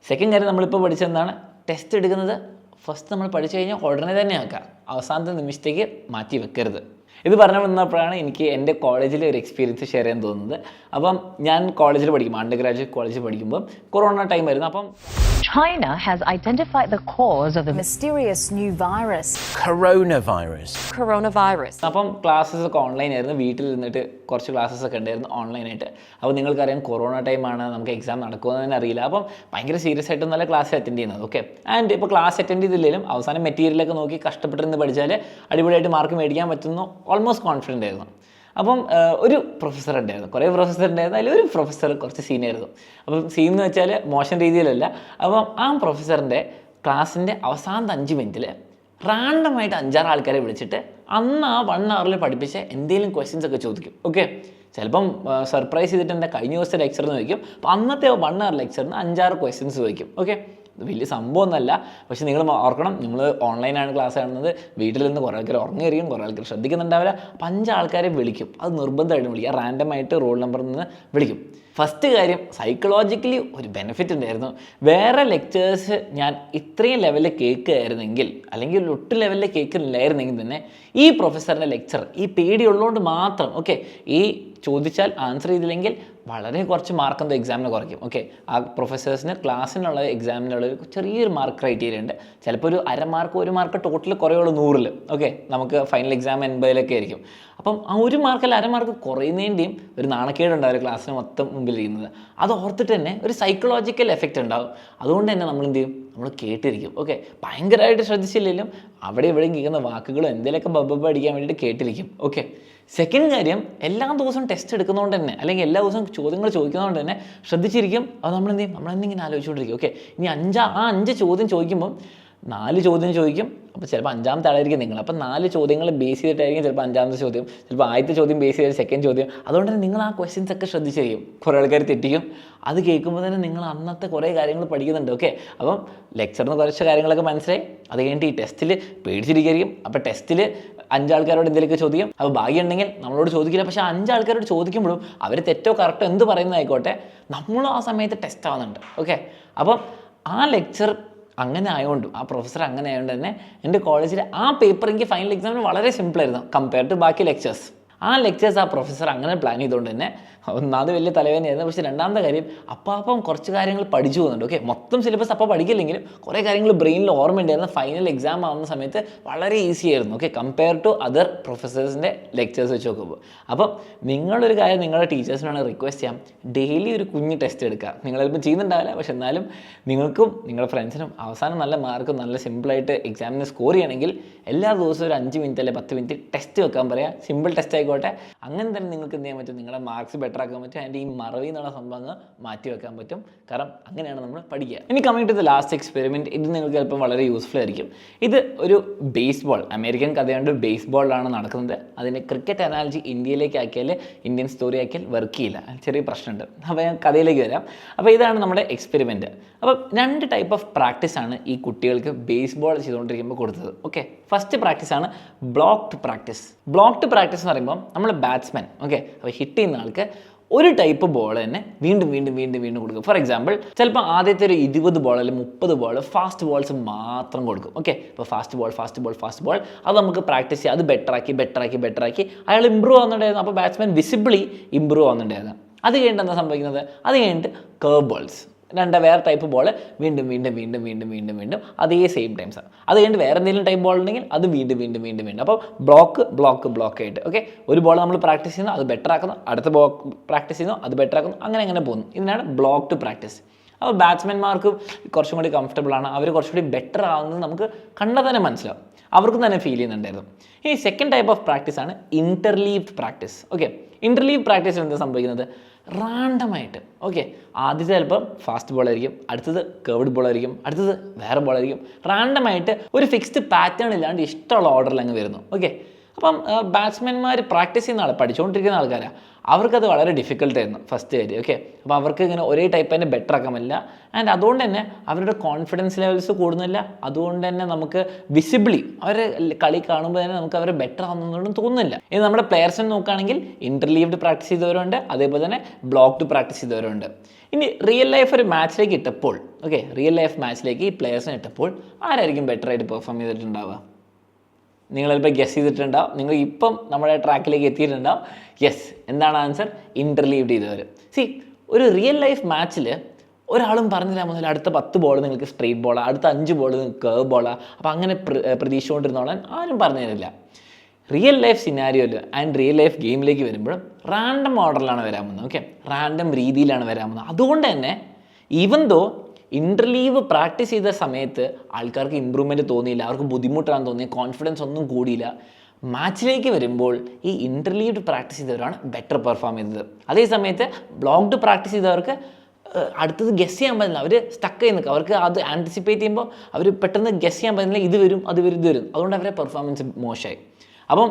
സെക്കൻഡ് കാര്യം നമ്മളിപ്പോൾ പഠിച്ചെന്താണ് ടെസ്റ്റ് എടുക്കുന്നത് ഫസ്റ്റ് നമ്മൾ പഠിച്ചു കഴിഞ്ഞാൽ ഉടനെ തന്നെ ആക്കുക. അവസാനത്തെ നിമിഷത്തേക്ക് മാറ്റി വെക്കരുത്. ഇത് പറഞ്ഞു വന്നപ്പോഴാണ് എനിക്ക് എന്റെ കോളേജിലെ ഒരു എക്സ്പീരിയൻസ് ഷെയർ ചെയ്യാൻ തോന്നുന്നത്. അപ്പം ഞാൻ കോളേജിൽ പഠിക്കും അണ്ടർ ഗ്രാജുവേറ്റ് കോളേജിൽ പഠിക്കുമ്പോൾ കൊറോണ ടൈം ആയിരുന്നു. അപ്പം China has identified the cause of the mysterious new virus. Coronavirus. coronavirus. അപ്പം ക്ലാസ്സസ് ഒക്കെ ഓൺലൈൻ ആയിരുന്നു. വീട്ടിൽ നിന്നിട്ട് കുറച്ച് ക്ലാസ്സസ് ഒക്കെ ഉണ്ടായിരുന്നു ഓൺലൈനായിട്ട് അപ്പോൾ നിങ്ങൾക്കറിയാം കൊറോണ ടൈമാണ് നമുക്ക് എക്സാം നടക്കുമെന്ന് തന്നെ അറിയില്ല. അപ്പം ഭയങ്കര സീരിയസ് ആയിട്ട് നല്ല ക്ലാസ് അറ്റൻഡ് ചെയ്യുന്നത് ഓക്കെ ആൻഡ് ഇപ്പോൾ ക്ലാസ് അറ്റൻഡ് ചെയ്തില്ലെങ്കിലും അവസാനം മെറ്റീരിയലൊക്കെ നോക്കി കഷ്ടപ്പെട്ടിരുന്ന് പഠിച്ചാൽ അടിപൊളിയായിട്ട് മാർക്ക് മേടിക്കാൻ പറ്റുന്നു. ഓൾമോസ്റ്റ് കോൺഫിഡന്റ് ആയിരുന്നു. അപ്പം ഒരു പ്രൊഫസർ ഉണ്ടായിരുന്നു. കുറേ പ്രൊഫസർ ഉണ്ടായിരുന്നു. അതിൽ ഒരു പ്രൊഫസർ കുറച്ച് സീനിയർ ആയിരുന്നു. അപ്പം സീൻ എന്ന് വെച്ചാൽ മോശം രീതിയിലല്ല. അപ്പം ആ പ്രൊഫസറിന്റെ ക്ലാസ്സിന്റെ അവസാനത്തെ അഞ്ച് മിനിറ്റിൽ റാൻഡമായിട്ട് അഞ്ചാറ് ആൾക്കാരെ വിളിച്ചിട്ട് അന്ന് ആ വൺ അവറിൽ പഠിപ്പിച്ച എന്തെങ്കിലും ക്വസ്റ്റ്യൻസ് ഒക്കെ ചോദിക്കും. ഓക്കെ ചിലപ്പം സർപ്രൈസ് ചെയ്തിട്ട് എന്റെ കഴിഞ്ഞ ദിവസത്തെ ലെക്ചർ എന്ന് ചോദിക്കും. അപ്പോൾ അന്നത്തെ വൺ അവർ ലെക്ചറിന് അഞ്ചാറ് ക്വസ്റ്റ്യൻസ് ചോദിക്കും. ഓക്കെ വലിയ സംഭവമൊന്നുമല്ല. പക്ഷേ നിങ്ങൾ ഓർക്കണം നിങ്ങൾ ഓൺലൈനാണ് ക്ലാസ് കാണുന്നത്. വീട്ടിൽ നിന്ന് കുറേ ആൾക്കാർ ഉറങ്ങിയിരിക്കും കുറേ ആൾക്കാർ ശ്രദ്ധിക്കുന്നുണ്ടാവില്ല. അപ്പം അഞ്ച് ആൾക്കാരെ വിളിക്കും. അത് നിർബന്ധമായിട്ടും വിളിക്കുക റാൻഡമായിട്ട് റോൾ നമ്പറിൽ നിന്ന് വിളിക്കും. ഫസ്റ്റ് കാര്യം സൈക്കോളജിക്കലി ഒരു ബെനിഫിറ്റ് ഉണ്ടായിരുന്നു. വേറെ ലെക്ചേഴ്സ് ഞാൻ ഇത്രയും ലെവലിൽ കേൾക്കുകയായിരുന്നെങ്കിൽ അല്ലെങ്കിൽ ഒട്ടും ലെവലിൽ കേൾക്കുന്നില്ലായിരുന്നെങ്കിൽ തന്നെ ഈ പ്രൊഫസറിന്റെ ലെക്ചർ ഈ പേടിയുള്ളതുകൊണ്ട് മാത്രം ഓക്കെ ഈ ചോദിച്ചാൽ ആൻസർ ചെയ്തില്ലെങ്കിൽ വളരെ കുറച്ച് മാർക്ക് എന്തോ എക്സാമിന് കുറയ്ക്കും. ഓക്കെ ആ പ്രൊഫസേഴ്സിന് ക്ലാസ്സിനുള്ള എക്സാമിനുള്ള ചെറിയൊരു മാർക്ക് ക്രൈറ്റീരിയ ഉണ്ട്. ചിലപ്പോൾ ഒരു അര മാർക്ക് ഒരു മാർക്ക് ടോട്ടൽ കുറയുള്ളൂ നൂറിൽ. ഓക്കെ നമുക്ക് ഫൈനൽ എക്സാം എൺപതിലൊക്കെ ആയിരിക്കും. അപ്പം ആ ഒരു മാർക്കല്ല അര മാർക്ക് കുറയുന്നതിന്റെയും ഒരു നാണക്കേടുണ്ടാവും ഒരു ക്ലാസ്സിന് മൊത്തം മുമ്പിലിരിക്കുന്നത് അത് ഓർത്തിട്ട് തന്നെ ഒരു സൈക്കോളജിക്കൽ എഫക്റ്റ് ഉണ്ടാവും. അതുകൊണ്ട് തന്നെ നമ്മൾ എന്ത് ചെയ്യും? നമ്മൾ കേട്ടിരിക്കും. ഓക്കെ ഭയങ്കരമായിട്ട് ശ്രദ്ധിച്ചില്ലെങ്കിലും അവിടെ ഇവിടെയും കേൾക്കുന്ന വാക്കുകളും എന്തെങ്കിലുമൊക്കെ ബബ്ബ അടിക്കാൻ വേണ്ടിയിട്ട് കേട്ടിരിക്കും. ഓക്കെ സെക്കൻഡ് കാര്യം എല്ലാ ദിവസവും ടെസ്റ്റ് എടുക്കുന്നതുകൊണ്ട് തന്നെ അല്ലെങ്കിൽ എല്ലാ ദിവസവും ചോദ്യങ്ങൾ ചോദിക്കുന്നതുകൊണ്ട് തന്നെ ശ്രദ്ധിച്ചിരിക്കും. അത് നമ്മൾ എന്ത് ചെയ്യും? നമ്മളെന്തെങ്കിലും ആലോചിച്ചുകൊണ്ടിരിക്കും? ഓക്കെ ഇനി അഞ്ചാ ആ അഞ്ച് ചോദ്യം ചോദിക്കുമ്പം നാല് ചോദ്യം ചോദിക്കും അപ്പോൾ ചിലപ്പോൾ അഞ്ചാമത്തെ ആളായിരിക്കും നിങ്ങൾ അപ്പോൾ നാല് ചോദ്യങ്ങൾ ബേസ് ചെയ്തിട്ടായിരിക്കും ചിലപ്പോൾ അഞ്ചാമത്തെ ചോദ്യം ചിലപ്പോൾ ആദ്യത്തെ ചോദ്യം ബേസ് ചെയ്ത് സെക്കൻഡ് ചോദ്യം. അതുകൊണ്ട് തന്നെ നിങ്ങൾ ആ ക്വസ്റ്റ്യൻസ് ഒക്കെ ശ്രദ്ധിച്ചിരിക്കും കുറേ ആൾക്കാർ തെറ്റിക്കും. അത് കേൾക്കുമ്പോൾ തന്നെ നിങ്ങൾ അന്നത്തെ കുറേ കാര്യങ്ങൾ പഠിക്കുന്നുണ്ട് ഓക്കെ അപ്പം ലെക്ചറിന് കുറച്ച് കാര്യങ്ങളൊക്കെ മനസ്സിലായി. അത് കഴിഞ്ഞിട്ട് ഈ ടെസ്റ്റിൽ പേടിച്ചിരിക്കും അപ്പോൾ ടെസ്റ്റിൽ അഞ്ചാൾക്കാരോട് എന്തെങ്കിലുമൊക്കെ ചോദിക്കും. അപ്പോൾ ഭാഗ്യമുണ്ടെങ്കിൽ നമ്മളോട് ചോദിക്കില്ല. പക്ഷേ അഞ്ചാൾക്കാരോട് ചോദിക്കുമ്പോഴും അവർ തെറ്റോ കറക്റ്റോ എന്ത് പറയുന്നതായിക്കോട്ടെ നമ്മളും ആ സമയത്ത് ടെസ്റ്റ് ആവുന്നുണ്ട് ഓക്കെ അപ്പം ആ ലെക്ചർ അങ്ങനെ ആയതുകൊണ്ട് ആ പ്രൊഫസർ അങ്ങനെ ആയതുകൊണ്ട് തന്നെ എന്റെ കോളേജിൽ ആ പേപ്പർ എനിക്ക് ഫൈനൽ എക്സാമിന് വളരെ സിമ്പിളായിരുന്നു കമ്പയർ ടു ബാക്കി ലെക്ചേഴ്സ് ആ ലെക്ചേഴ്സ് ആ പ്രൊഫസർ അങ്ങനെ പ്ലാൻ ചെയ്തുകൊണ്ട് തന്നെ ഒന്നാമത് വലിയ തലവേദനയായിരുന്നു. പക്ഷേ രണ്ടാമത്തെ കാര്യം അപ്പം കുറച്ച് കാര്യങ്ങൾ പഠിച്ചു പോകുന്നുണ്ട്. ഓക്കെ മൊത്തം സിലബസ് അപ്പോൾ പഠിക്കില്ലെങ്കിലും കുറേ കാര്യങ്ങൾ ബ്രെയിനിൽ ഓർമ്മയുണ്ടായിരുന്നു ഫൈനൽ എക്സാം ആവുന്ന സമയത്ത് വളരെ ഈസി ആയിരുന്നു. ഓക്കെ കമ്പയർ ടു അതർ പ്രൊഫസേഴ്സിന്റെ ലെക്ചേഴ്സ് വെച്ച് നോക്കുമ്പോൾ അപ്പം നിങ്ങളൊരു കാര്യം നിങ്ങളുടെ ടീച്ചേഴ്സിനാണ് റിക്വസ്റ്റ് ചെയ്യാം. ഡെയിലി ഒരു കുഞ്ഞ് ടെസ്റ്റ് എടുക്കുക. നിങ്ങളിപ്പോൾ ചെയ്യുന്നുണ്ടാവില്ല. പക്ഷെ എന്നാലും നിങ്ങൾക്കും നിങ്ങളുടെ ഫ്രണ്ട്സിനും അവസാനം നല്ല മാർക്ക് നല്ല സിമ്പിളായിട്ട് എക്സാമിന് സ്കോർ ചെയ്യണമെങ്കിൽ എല്ലാ ദിവസവും ഒരു അഞ്ച് മിനിറ്റ് അല്ലെങ്കിൽ പത്ത് മിനിറ്റ് ടെസ്റ്റ് വെക്കാൻ പറയാം. സിമ്പിൾ ടെസ്റ്റ് ആയിക്കോട്ടെ. അങ്ങനെ തന്നെ നിങ്ങൾക്ക് എന്ത് ചെയ്യാൻ പറ്റും? നിങ്ങളുടെ മാർക്സ് ബെറ്റർ ആക്കാൻ പറ്റും. അതിന്റെ ഈ മറവി എന്നുള്ള സംഭവം മാറ്റി വെക്കാൻ പറ്റും. കാരണം അങ്ങനെയാണ് നമ്മൾ പഠിക്കുക. ഇനി coming to the last experiment ഇത് നിങ്ങൾക്ക് ചിലപ്പോൾ വളരെ യൂസ്ഫുൾ ആയിരിക്കും. ഇത് ഒരു ബേസ്ബോൾ അമേരിക്കൻ കഥയുണ്ട് ബേസ്ബോളിലാണ് നടക്കുന്നത്. അതിന് ക്രിക്കറ്റ് അനാലജി ഇന്ത്യയിലേക്ക് ആക്കിയാൽ ഇന്ത്യൻ സ്റ്റോറി ആക്കിയാൽ വർക്ക് ചെയ്യില്ല. ചെറിയ പ്രശ്നമുണ്ട്. അപ്പോൾ ഞാൻ കഥയിലേക്ക് വരാം. അപ്പോൾ ഇതാണ് നമ്മുടെ എക്സ്പെരിമെന്റ് അപ്പോൾ രണ്ട് ടൈപ്പ് ഓഫ് പ്രാക്ടീസാണ് ഈ കുട്ടികൾക്ക് ബേസ്ബോൾ ചെയ്തുകൊണ്ടിരിക്കുമ്പോൾ കൊടുത്തത്. ഓക്കെ ഫസ്റ്റ് പ്രാക്ടീസാണ് ബ്ലോക്ക്ഡ് പ്രാക്ടീസ് ബ്ലോക്ക്ഡ് പ്രാക്ടീസ് എന്ന് പറയുമ്പോൾ നമ്മൾ ബാറ്റ്സ്മാൻ ഓക്കെ അപ്പോൾ ഹിറ്റ് ചെയ്യുന്ന ആൾക്ക് ഒരു ടൈപ്പ് ബോൾ തന്നെ വീണ്ടും വീണ്ടും വീണ്ടും വീണ്ടും കൊടുക്കും. ഫോർ എക്സാമ്പിൾ ചിലപ്പോൾ ആദ്യത്തെ ഒരു ഇരുപത് ബോൾ അല്ലെങ്കിൽ മുപ്പത് ബോൾ ഫാസ്റ്റ് ബോൾസ് മാത്രം കൊടുക്കും. ഓക്കെ ഇപ്പോൾ fast ball fast ball fast ball അത് നമുക്ക് പ്രാക്ടീസ് ചെയ്യാം. അത് ബെറ്റർ ആക്കി ബെറ്റർ ആക്കി ബെറ്റർ ആക്കി. അയാൾ ഇമ്പ്രൂവ് ആവുന്നുണ്ടായിരുന്നു. അപ്പോൾ ബാറ്റ്സ്മാൻ വിസിബിളി ഇമ്പ്രൂവ് ആവുന്നുണ്ടായിരുന്നു. അത് കഴിഞ്ഞിട്ട് എന്താ സംഭവിക്കുന്നത്? അത് കഴിഞ്ഞിട്ട് കേർവ് ബോൾസ് രണ്ട് വേറെ ടൈപ്പ് ബോൾ വീണ്ടും വീണ്ടും വീണ്ടും വീണ്ടും വീണ്ടും വീണ്ടും അതേ സെയിം ടൈംസ് ആണ്. അത് കഴിഞ്ഞിട്ട് വേറെ എന്തെങ്കിലും ടൈപ്പ് ബോൾ ഉണ്ടെങ്കിൽ അത് വീണ്ടും വീണ്ടും വീണ്ടും വീണ്ടും. അപ്പോൾ ബ്ലോക്ക് ബ്ലോക്ക് ബ്ലോക്ക് ആയിട്ട് ഓക്കെ ഒരു ബോൾ നമ്മൾ പ്രാക്ടീസ് ചെയ്യുന്നു അത് ബെറ്റർ ആക്കുന്നു. അടുത്ത ബോൾ പ്രാക്ടീസ് ചെയ്യുന്നു അത് ബെറ്റർ ആക്കുന്നു. അങ്ങനെ അങ്ങനെ പോകുന്നു. ഇതിനാണ് ബ്ലോക്ക് ടു പ്രാക്ടീസ് അപ്പോൾ ബാറ്റ്സ്മാൻമാർക്ക് കുറച്ചും കൂടി കംഫർട്ടബിൾ ആണ്. അവർ കുറച്ചും കൂടി ബെറ്റർ ആകുന്നത് നമുക്ക് കണ്ടാൽ തന്നെ മനസ്സിലാവും. അവർക്കും തന്നെ ഫീൽ ചെയ്യുന്നുണ്ടായിരുന്നു. ഈ സെക്കൻഡ് ടൈപ്പ് ഓഫ് പ്രാക്ടീസ് ആണ് ഇന്റർലീവ്ഡ് പ്രാക്ടീസ് ഓക്കെ ഇന്റർലീവ് പ്രാക്ടീസിൽ എന്താ സംഭവിക്കുന്നത്? റാൻഡമായിട്ട്. ഓക്കെ. ആദ്യത്തെ ചിലപ്പം ഫാസ്റ്റ് ബോളായിരിക്കും അടുത്തത് കേർഡ് ബോളായിരിക്കും അടുത്തത് വേറെ ബോളായിരിക്കും. റാൻഡമായിട്ട് ഒരു ഫിക്സ്ഡ് പാറ്റേൺ ഇല്ലാണ്ട് ഇഷ്ടമുള്ള ഓർഡറിൽ അങ്ങ് വരുന്നു. ഓക്കെ. അപ്പം ബാറ്റ്സ്മാൻമാർ പ്രാക്ടീസ് ചെയ്യുന്ന ആൾ പഠിച്ചുകൊണ്ടിരിക്കുന്ന ആൾക്കാരാണ് അവർക്കത് വളരെ ഡിഫിക്കൽട്ടായിരുന്നു ഫസ്റ്റ് കാര്യം ഓക്കെ അപ്പോൾ അവർക്ക് ഇങ്ങനെ ഒരേ ടൈപ്പ് തന്നെ ബെറ്റർ ആക്കാൻ പറ്റില്ല. ആൻഡ് അതുകൊണ്ട് തന്നെ അവരുടെ കോൺഫിഡൻസ് ലെവൽസ് കൂടുന്നില്ല. അതുകൊണ്ട് തന്നെ നമുക്ക് വിസിബിളി അവരെ കളി കാണുമ്പോൾ തന്നെ നമുക്ക് അവരെ ബെറ്റർ ആവുന്നതുകൊണ്ടും തോന്നുന്നില്ല. ഇനി നമ്മുടെ പ്ലെയേഴ്സിനെ നോക്കുകയാണെങ്കിൽ ഇന്റർലീവ്ഡ് പ്രാക്ടീസ് ചെയ്തവരുണ്ട് അതേപോലെ തന്നെ ബ്ലോക്ക്ഡ് പ്രാക്ടീസ് ചെയ്തവരുണ്ട്. ഇനി റിയൽ ലൈഫ് ഒരു മാച്ചിലേക്ക് ഇട്ടപ്പോൾ ഓക്കെ റിയൽ ലൈഫ് മാച്ചിലേക്ക് ഈ പ്ലെയേഴ്സിനെ ഇട്ടപ്പോൾ ആരായിരിക്കും ബെറ്റർ ആയിട്ട് പെർഫോം ചെയ്തിട്ടുണ്ടാവുക? നിങ്ങൾ ചിലപ്പോൾ ഗസ് ചെയ്തിട്ടുണ്ടാവും. നിങ്ങൾ ഇപ്പം നമ്മുടെ ട്രാക്കിലേക്ക് എത്തിയിട്ടുണ്ടാവും. യെസ് എന്താണ് ആൻസർ ഇന്റർലീവ്ഡ് ചെയ്തവർ സി ഒരു റിയൽ ലൈഫ് മാച്ചിൽ ഒരാളും പറഞ്ഞില്ല മുതൽ അടുത്ത പത്ത് ബോൾ നിങ്ങൾക്ക് സ്ട്രെയിറ്റ് ബോളാണ് അടുത്ത അഞ്ച് ബോൾ നിങ്ങൾക്ക് കേവ് ബോളാണ് അപ്പോൾ അങ്ങനെ പ്ര- പ്രതീക്ഷിച്ചുകൊണ്ടിരുന്നോളാൻ ആരും പറഞ്ഞു തരില്ല റിയൽ ലൈഫ് സിനാരിയോയിൽ ആൻഡ് റിയൽ ലൈഫ് ഗെയിമിലേക്ക് വരുമ്പോഴും റാൻഡം ഓർഡറിലാണ് വരാൻ പോകുന്നത് ഓക്കെ റാൻഡം രീതിയിലാണ് വരാൻ പോകുന്നത്. അതുകൊണ്ട് തന്നെ ഈവൻ ദോ ഇന്റർലീവ് പ്രാക്ടീസ് ചെയ്ത സമയത്ത് ആൾക്കാർക്ക് ഇമ്പ്രൂവ്മെന്റ് തോന്നിയില്ല അവർക്ക് ബുദ്ധിമുട്ടാണ് തോന്നി കോൺഫിഡൻസ് ഒന്നും കൂടിയില്ല. മാച്ചിലേക്ക് വരുമ്പോൾ ഈ ഇന്റർലീവ്ഡ് പ്രാക്ടീസ് ചെയ്തവരാണ് ബെറ്റർ പെർഫോം ചെയ്തത്. അതേ സമയത്ത് ബ്ലോക്ക്ഡ് പ്രാക്ടീസ് ചെയ്തവർക്ക് അടുത്തത് ഗസ് ചെയ്യാൻ പറ്റില്ല അവർ സ്റ്റക്ക് ചെയ്ത് നിൽക്കുക അവർക്ക് അത് ആന്റിസിപ്പേറ്റ് ചെയ്യുമ്പോൾ അവർ പെട്ടെന്ന് ഗസ് ചെയ്യാൻ പറ്റുന്നില്ല. ഇത് വരും അത് വരും ഇത് വരും. അതുകൊണ്ട് അവരുടെ പെർഫോമൻസ് മോശമായി. അപ്പം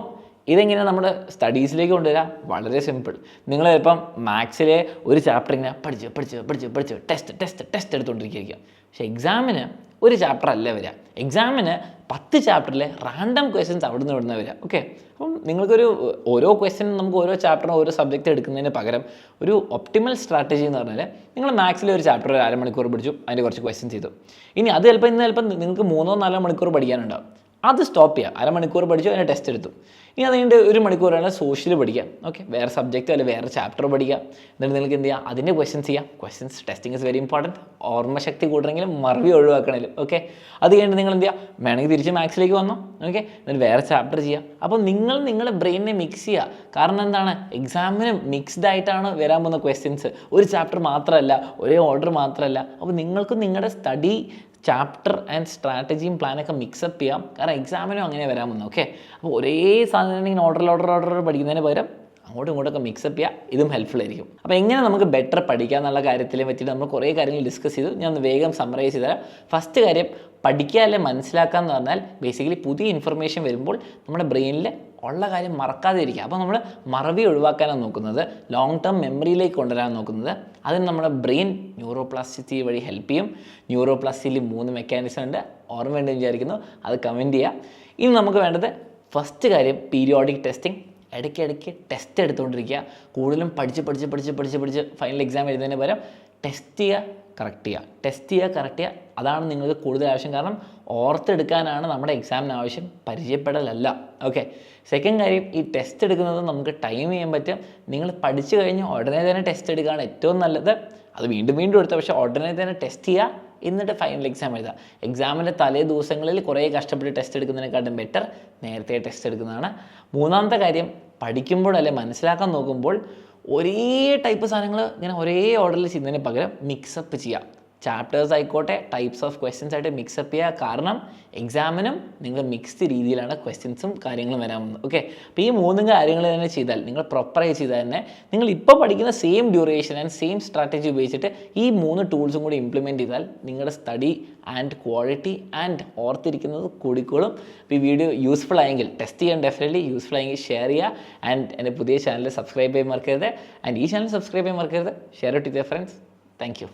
ഇതെങ്ങനെ നമ്മുടെ സ്റ്റഡീസിലേക്ക് കൊണ്ടുവരിക വളരെ സിമ്പിൾ നിങ്ങൾ ചിലപ്പം മാത്സിലെ ഒരു ചാപ്റ്റർ ഇങ്ങനെ പഠിച്ച് പഠിച്ച് പഠിച്ച് പഠിച്ച് ടെസ്റ്റ് ടെസ്റ്റ് ടെസ്റ്റ് എടുത്തുകൊണ്ടിരിക്കുക പക്ഷേ എക്സാമിന് ഒരു ചാപ്റ്റർ അല്ല വരിക എക്സാമിന് പത്ത് ചാപ്റ്ററിലെ റാൻഡം ക്വസ്റ്റ്യൻസ് അവിടെ നിന്ന് ഇവിടുന്ന് വരിക ഓക്കെ അപ്പം നിങ്ങൾക്കൊരു ഓരോ ക്വസ്റ്റ്യൻ നമുക്ക് ഓരോ ചാപ്റ്ററും ഓരോ സബ്ജക്റ്റ് എടുക്കുന്നതിന് പകരം ഒരു ഒപ്റ്റിമൽ സ്ട്രാറ്റജി എന്ന് പറഞ്ഞാൽ നിങ്ങൾ മാത്സിലെ ഒരു ചാപ്റ്റർ ഒരു അരമണിക്കൂർ പഠിച്ചു അതിന്റെ കുറച്ച് ക്വസ്റ്റ്യൻസ് ചെയ്തു. ഇനി അത് ചിലപ്പോൾ ഇന്ന് ചിലപ്പോൾ നിങ്ങൾക്ക് മൂന്നോ നാലോ മണിക്കൂർ പഠിക്കാനുണ്ടാവും. അത് സ്റ്റോപ്പ് ചെയ്യുക അരമണിക്കൂർ പഠിച്ചു അതിനെ ടെസ്റ്റ് എടുത്തു. ഇനി അത് കഴിഞ്ഞിട്ട് ഒരു മണിക്കൂറാണ് സോഷ്യൽ പഠിക്കാം. ഓക്കെ വേറെ സബ്ജക്റ്റ് അല്ലെങ്കിൽ വേറെ ചാപ്റ്റർ പഠിക്കാം. എന്നിട്ട് നിങ്ങൾക്ക് എന്ത് ചെയ്യാം? അതിന്റെ ക്വസ്റ്റ്യൻസ് ചെയ്യാം. Questions testing is very important ഓർമ്മശക്തി കൂട്ടണമെങ്കിലും മറവി ഒഴിവാക്കണമെങ്കിലും. ഓക്കെ അത് കഴിഞ്ഞിട്ട് നിങ്ങൾ എന്ത് ചെയ്യുക വേണമെങ്കിൽ തിരിച്ച് മാത്സിലേക്ക് വന്നോ. ഓക്കെ എന്നിട്ട് വേറെ ചാപ്റ്റർ ചെയ്യാം. അപ്പോൾ നിങ്ങൾ നിങ്ങളുടെ ബ്രെയിനിനെ മിക്സ് ചെയ്യുക. കാരണം എന്താണ്? എക്സാമിന് മിക്സ്ഡ് ആയിട്ടാണ് വരാൻ പോകുന്ന ക്വസ്റ്റ്യൻസ് ഒരു ചാപ്റ്റർ മാത്രമല്ല ഒരേ ഓർഡർ മാത്രമല്ല. അപ്പോൾ നിങ്ങൾക്ക് നിങ്ങളുടെ സ്റ്റഡി ചാപ്റ്റർ ആൻഡ് സ്ട്രാറ്റജിയും പ്ലാനൊക്കെ മിക്സപ്പ് ചെയ്യാം. കാരണം എക്സാമിനും അങ്ങനെ വരാൻ വന്നു. ഓക്കെ അപ്പോൾ ഒരേ സാധനം ഇങ്ങനെ ഓർഡർ ഓർഡർ ഓർഡർ പഠിക്കുന്നതിന് പകരം അങ്ങോട്ടും ഇങ്ങോട്ടൊക്കെ മിക്സപ്പ് ചെയ്യാം. ഇതും ഹെൽപ്ഫുൾ ആയിരിക്കും. അപ്പോൾ എങ്ങനെ നമുക്ക് ബെറ്റർ പഠിക്കാം എന്നുള്ള കാര്യത്തിനെ പറ്റിയിട്ട് നമ്മൾ കുറേ കാര്യങ്ങൾ ഡിസ്കസ് ചെയ്തു. ഞാൻ ഒന്ന് വേഗം സമറൈസ് ചെയ്തുതരാം ഫസ്റ്റ് കാര്യം പഠിക്കുക അല്ലെ മനസ്സിലാക്കുക എന്ന് പറഞ്ഞാൽ ബേസിക്കലി പുതിയ ഇൻഫർമേഷൻ വരുമ്പോൾ നമ്മുടെ ബ്രെയിനിൽ ഉള്ള കാര്യം മറക്കാതെ ഇരിക്കുക അപ്പോൾ നമ്മൾ മറവി ഒഴിവാക്കാനാണ് നോക്കുന്നത്. ലോങ് ടേം മെമ്മറിയിലേക്ക് കൊണ്ടുവരാൻ നോക്കുന്നത്. അതിന് നമ്മുടെ ബ്രെയിൻ ന്യൂറോപ്ലാസ്റ്റിറ്റി വഴി ഹെൽപ്പ് ചെയ്യും. ന്യൂറോപ്ലാസ്റ്റിയിൽ മൂന്ന് മെക്കാനിസം ഉണ്ട്. ഓർമ്മയുണ്ടെന്ന് വിചാരിക്കുന്നു. അത് കമന്റ് ചെയ്യുക. ഇനി നമുക്ക് വേണ്ടത് ഫസ്റ്റ് കാര്യം പീരിയോഡിക് ടെസ്റ്റിംഗ് ഇടയ്ക്കിടയ്ക്ക് ടെസ്റ്റ് എടുത്തുകൊണ്ടിരിക്കുക. കൂടുതലും പഠിച്ച് പഠിച്ച് പഠിച്ച് പഠിച്ച് പഠിച്ച് ഫൈനൽ എക്സാം എഴുതുന്നതിന് പകരം ടെസ്റ്റ് ചെയ്യുക കറക്റ്റ് ചെയ്യുക. ടെസ്റ്റ് ചെയ്യുക കറക്റ്റ് ചെയ്യുക. അതാണ് നിങ്ങൾക്ക് കൂടുതൽ ആവശ്യം. കാരണം ഓർത്തെടുക്കാനാണ് നമ്മുടെ എക്സാമിന് ആവശ്യം. പരിചയപ്പെടലല്ല. ഓക്കെ സെക്കൻഡ് കാര്യം ഈ ടെസ്റ്റ് എടുക്കുന്നത് നമുക്ക് ടൈം ചെയ്യാൻ പറ്റും. നിങ്ങൾ പഠിച്ചു കഴിഞ്ഞ് ഉടനെ തന്നെ ടെസ്റ്റ് എടുക്കുകയാണ് ഏറ്റവും നല്ലത്. അത് വീണ്ടും വീണ്ടും എടുത്ത. പക്ഷേ ഉടനെ തന്നെ ടെസ്റ്റ് ചെയ്യുക എന്നിട്ട് ഫൈനൽ എക്സാം എഴുതുക. എക്സാമിന്റെ തലേ ദിവസങ്ങളിൽ കുറേ കഷ്ടപ്പെട്ട് ടെസ്റ്റ് എടുക്കുന്നതിനെക്കാട്ടും ബെറ്റർ നേരത്തെ ടെസ്റ്റ് എടുക്കുന്നതാണ്. മൂന്നാമത്തെ കാര്യം പഠിക്കുമ്പോൾ അല്ലെ മനസ്സിലാക്കാൻ നോക്കുമ്പോൾ ഒരേ ടൈപ്പ് സാധനങ്ങൾ ഇങ്ങനെ ഒരേ ഓർഡറിൽ ചെയ്യുന്നതിന് പകരം മിക്സപ്പ് ചെയ്യുക. ചാപ്റ്റേഴ്സ് ആയിക്കോട്ടെ ടൈപ്സ് ഓഫ് ക്വസ്റ്റ്യൻസ് ആയിട്ട് മിക്സപ്പ് ചെയ്യുക. കാരണം എക്സാമിനും നിങ്ങൾ മിക്സ്ഡ് രീതിയിലാണ് ക്വസ്റ്റ്യൻസും കാര്യങ്ങളും വരാൻ പോകുന്നത്. ഓക്കെ അപ്പോൾ ഈ മൂന്ന് കാര്യങ്ങൾ തന്നെ ചെയ്താൽ നിങ്ങൾ പ്രോപ്പറായി ചെയ്താൽ തന്നെ നിങ്ങൾ ഇപ്പോൾ പഠിക്കുന്ന same duration and same strategy ഉപയോഗിച്ചിട്ട് ഈ മൂന്ന് ടൂൾസും കൂടി ഇംപ്ലിമെന്റ് ചെയ്താൽ നിങ്ങളുടെ സ്റ്റഡി ആൻഡ് ക്വാളിറ്റി ആൻഡ് ഓർത്തിരിക്കുന്നത് കൂടിക്കോളും. അപ്പോൾ ഈ വീഡിയോ യൂസ്ഫുൾ ആയെങ്കിൽ ടെസ്റ്റ് ചെയ്യാൻ ഡെഫിനറ്റ്ലി യൂസ്ഫുൾ ആയെങ്കിൽ ഷെയർ ചെയ്യുക. ആൻഡ് എന്റെ പുതിയ ചാനൽ സബ്സ്ക്രൈബ് ചെയ്യാൻ മറക്കരുത്. ആൻഡ് ഈ ചാനൽ സബ്സ്ക്രൈബ് ചെയ്യാൻ മറക്കരുത്. Share it with friends thank you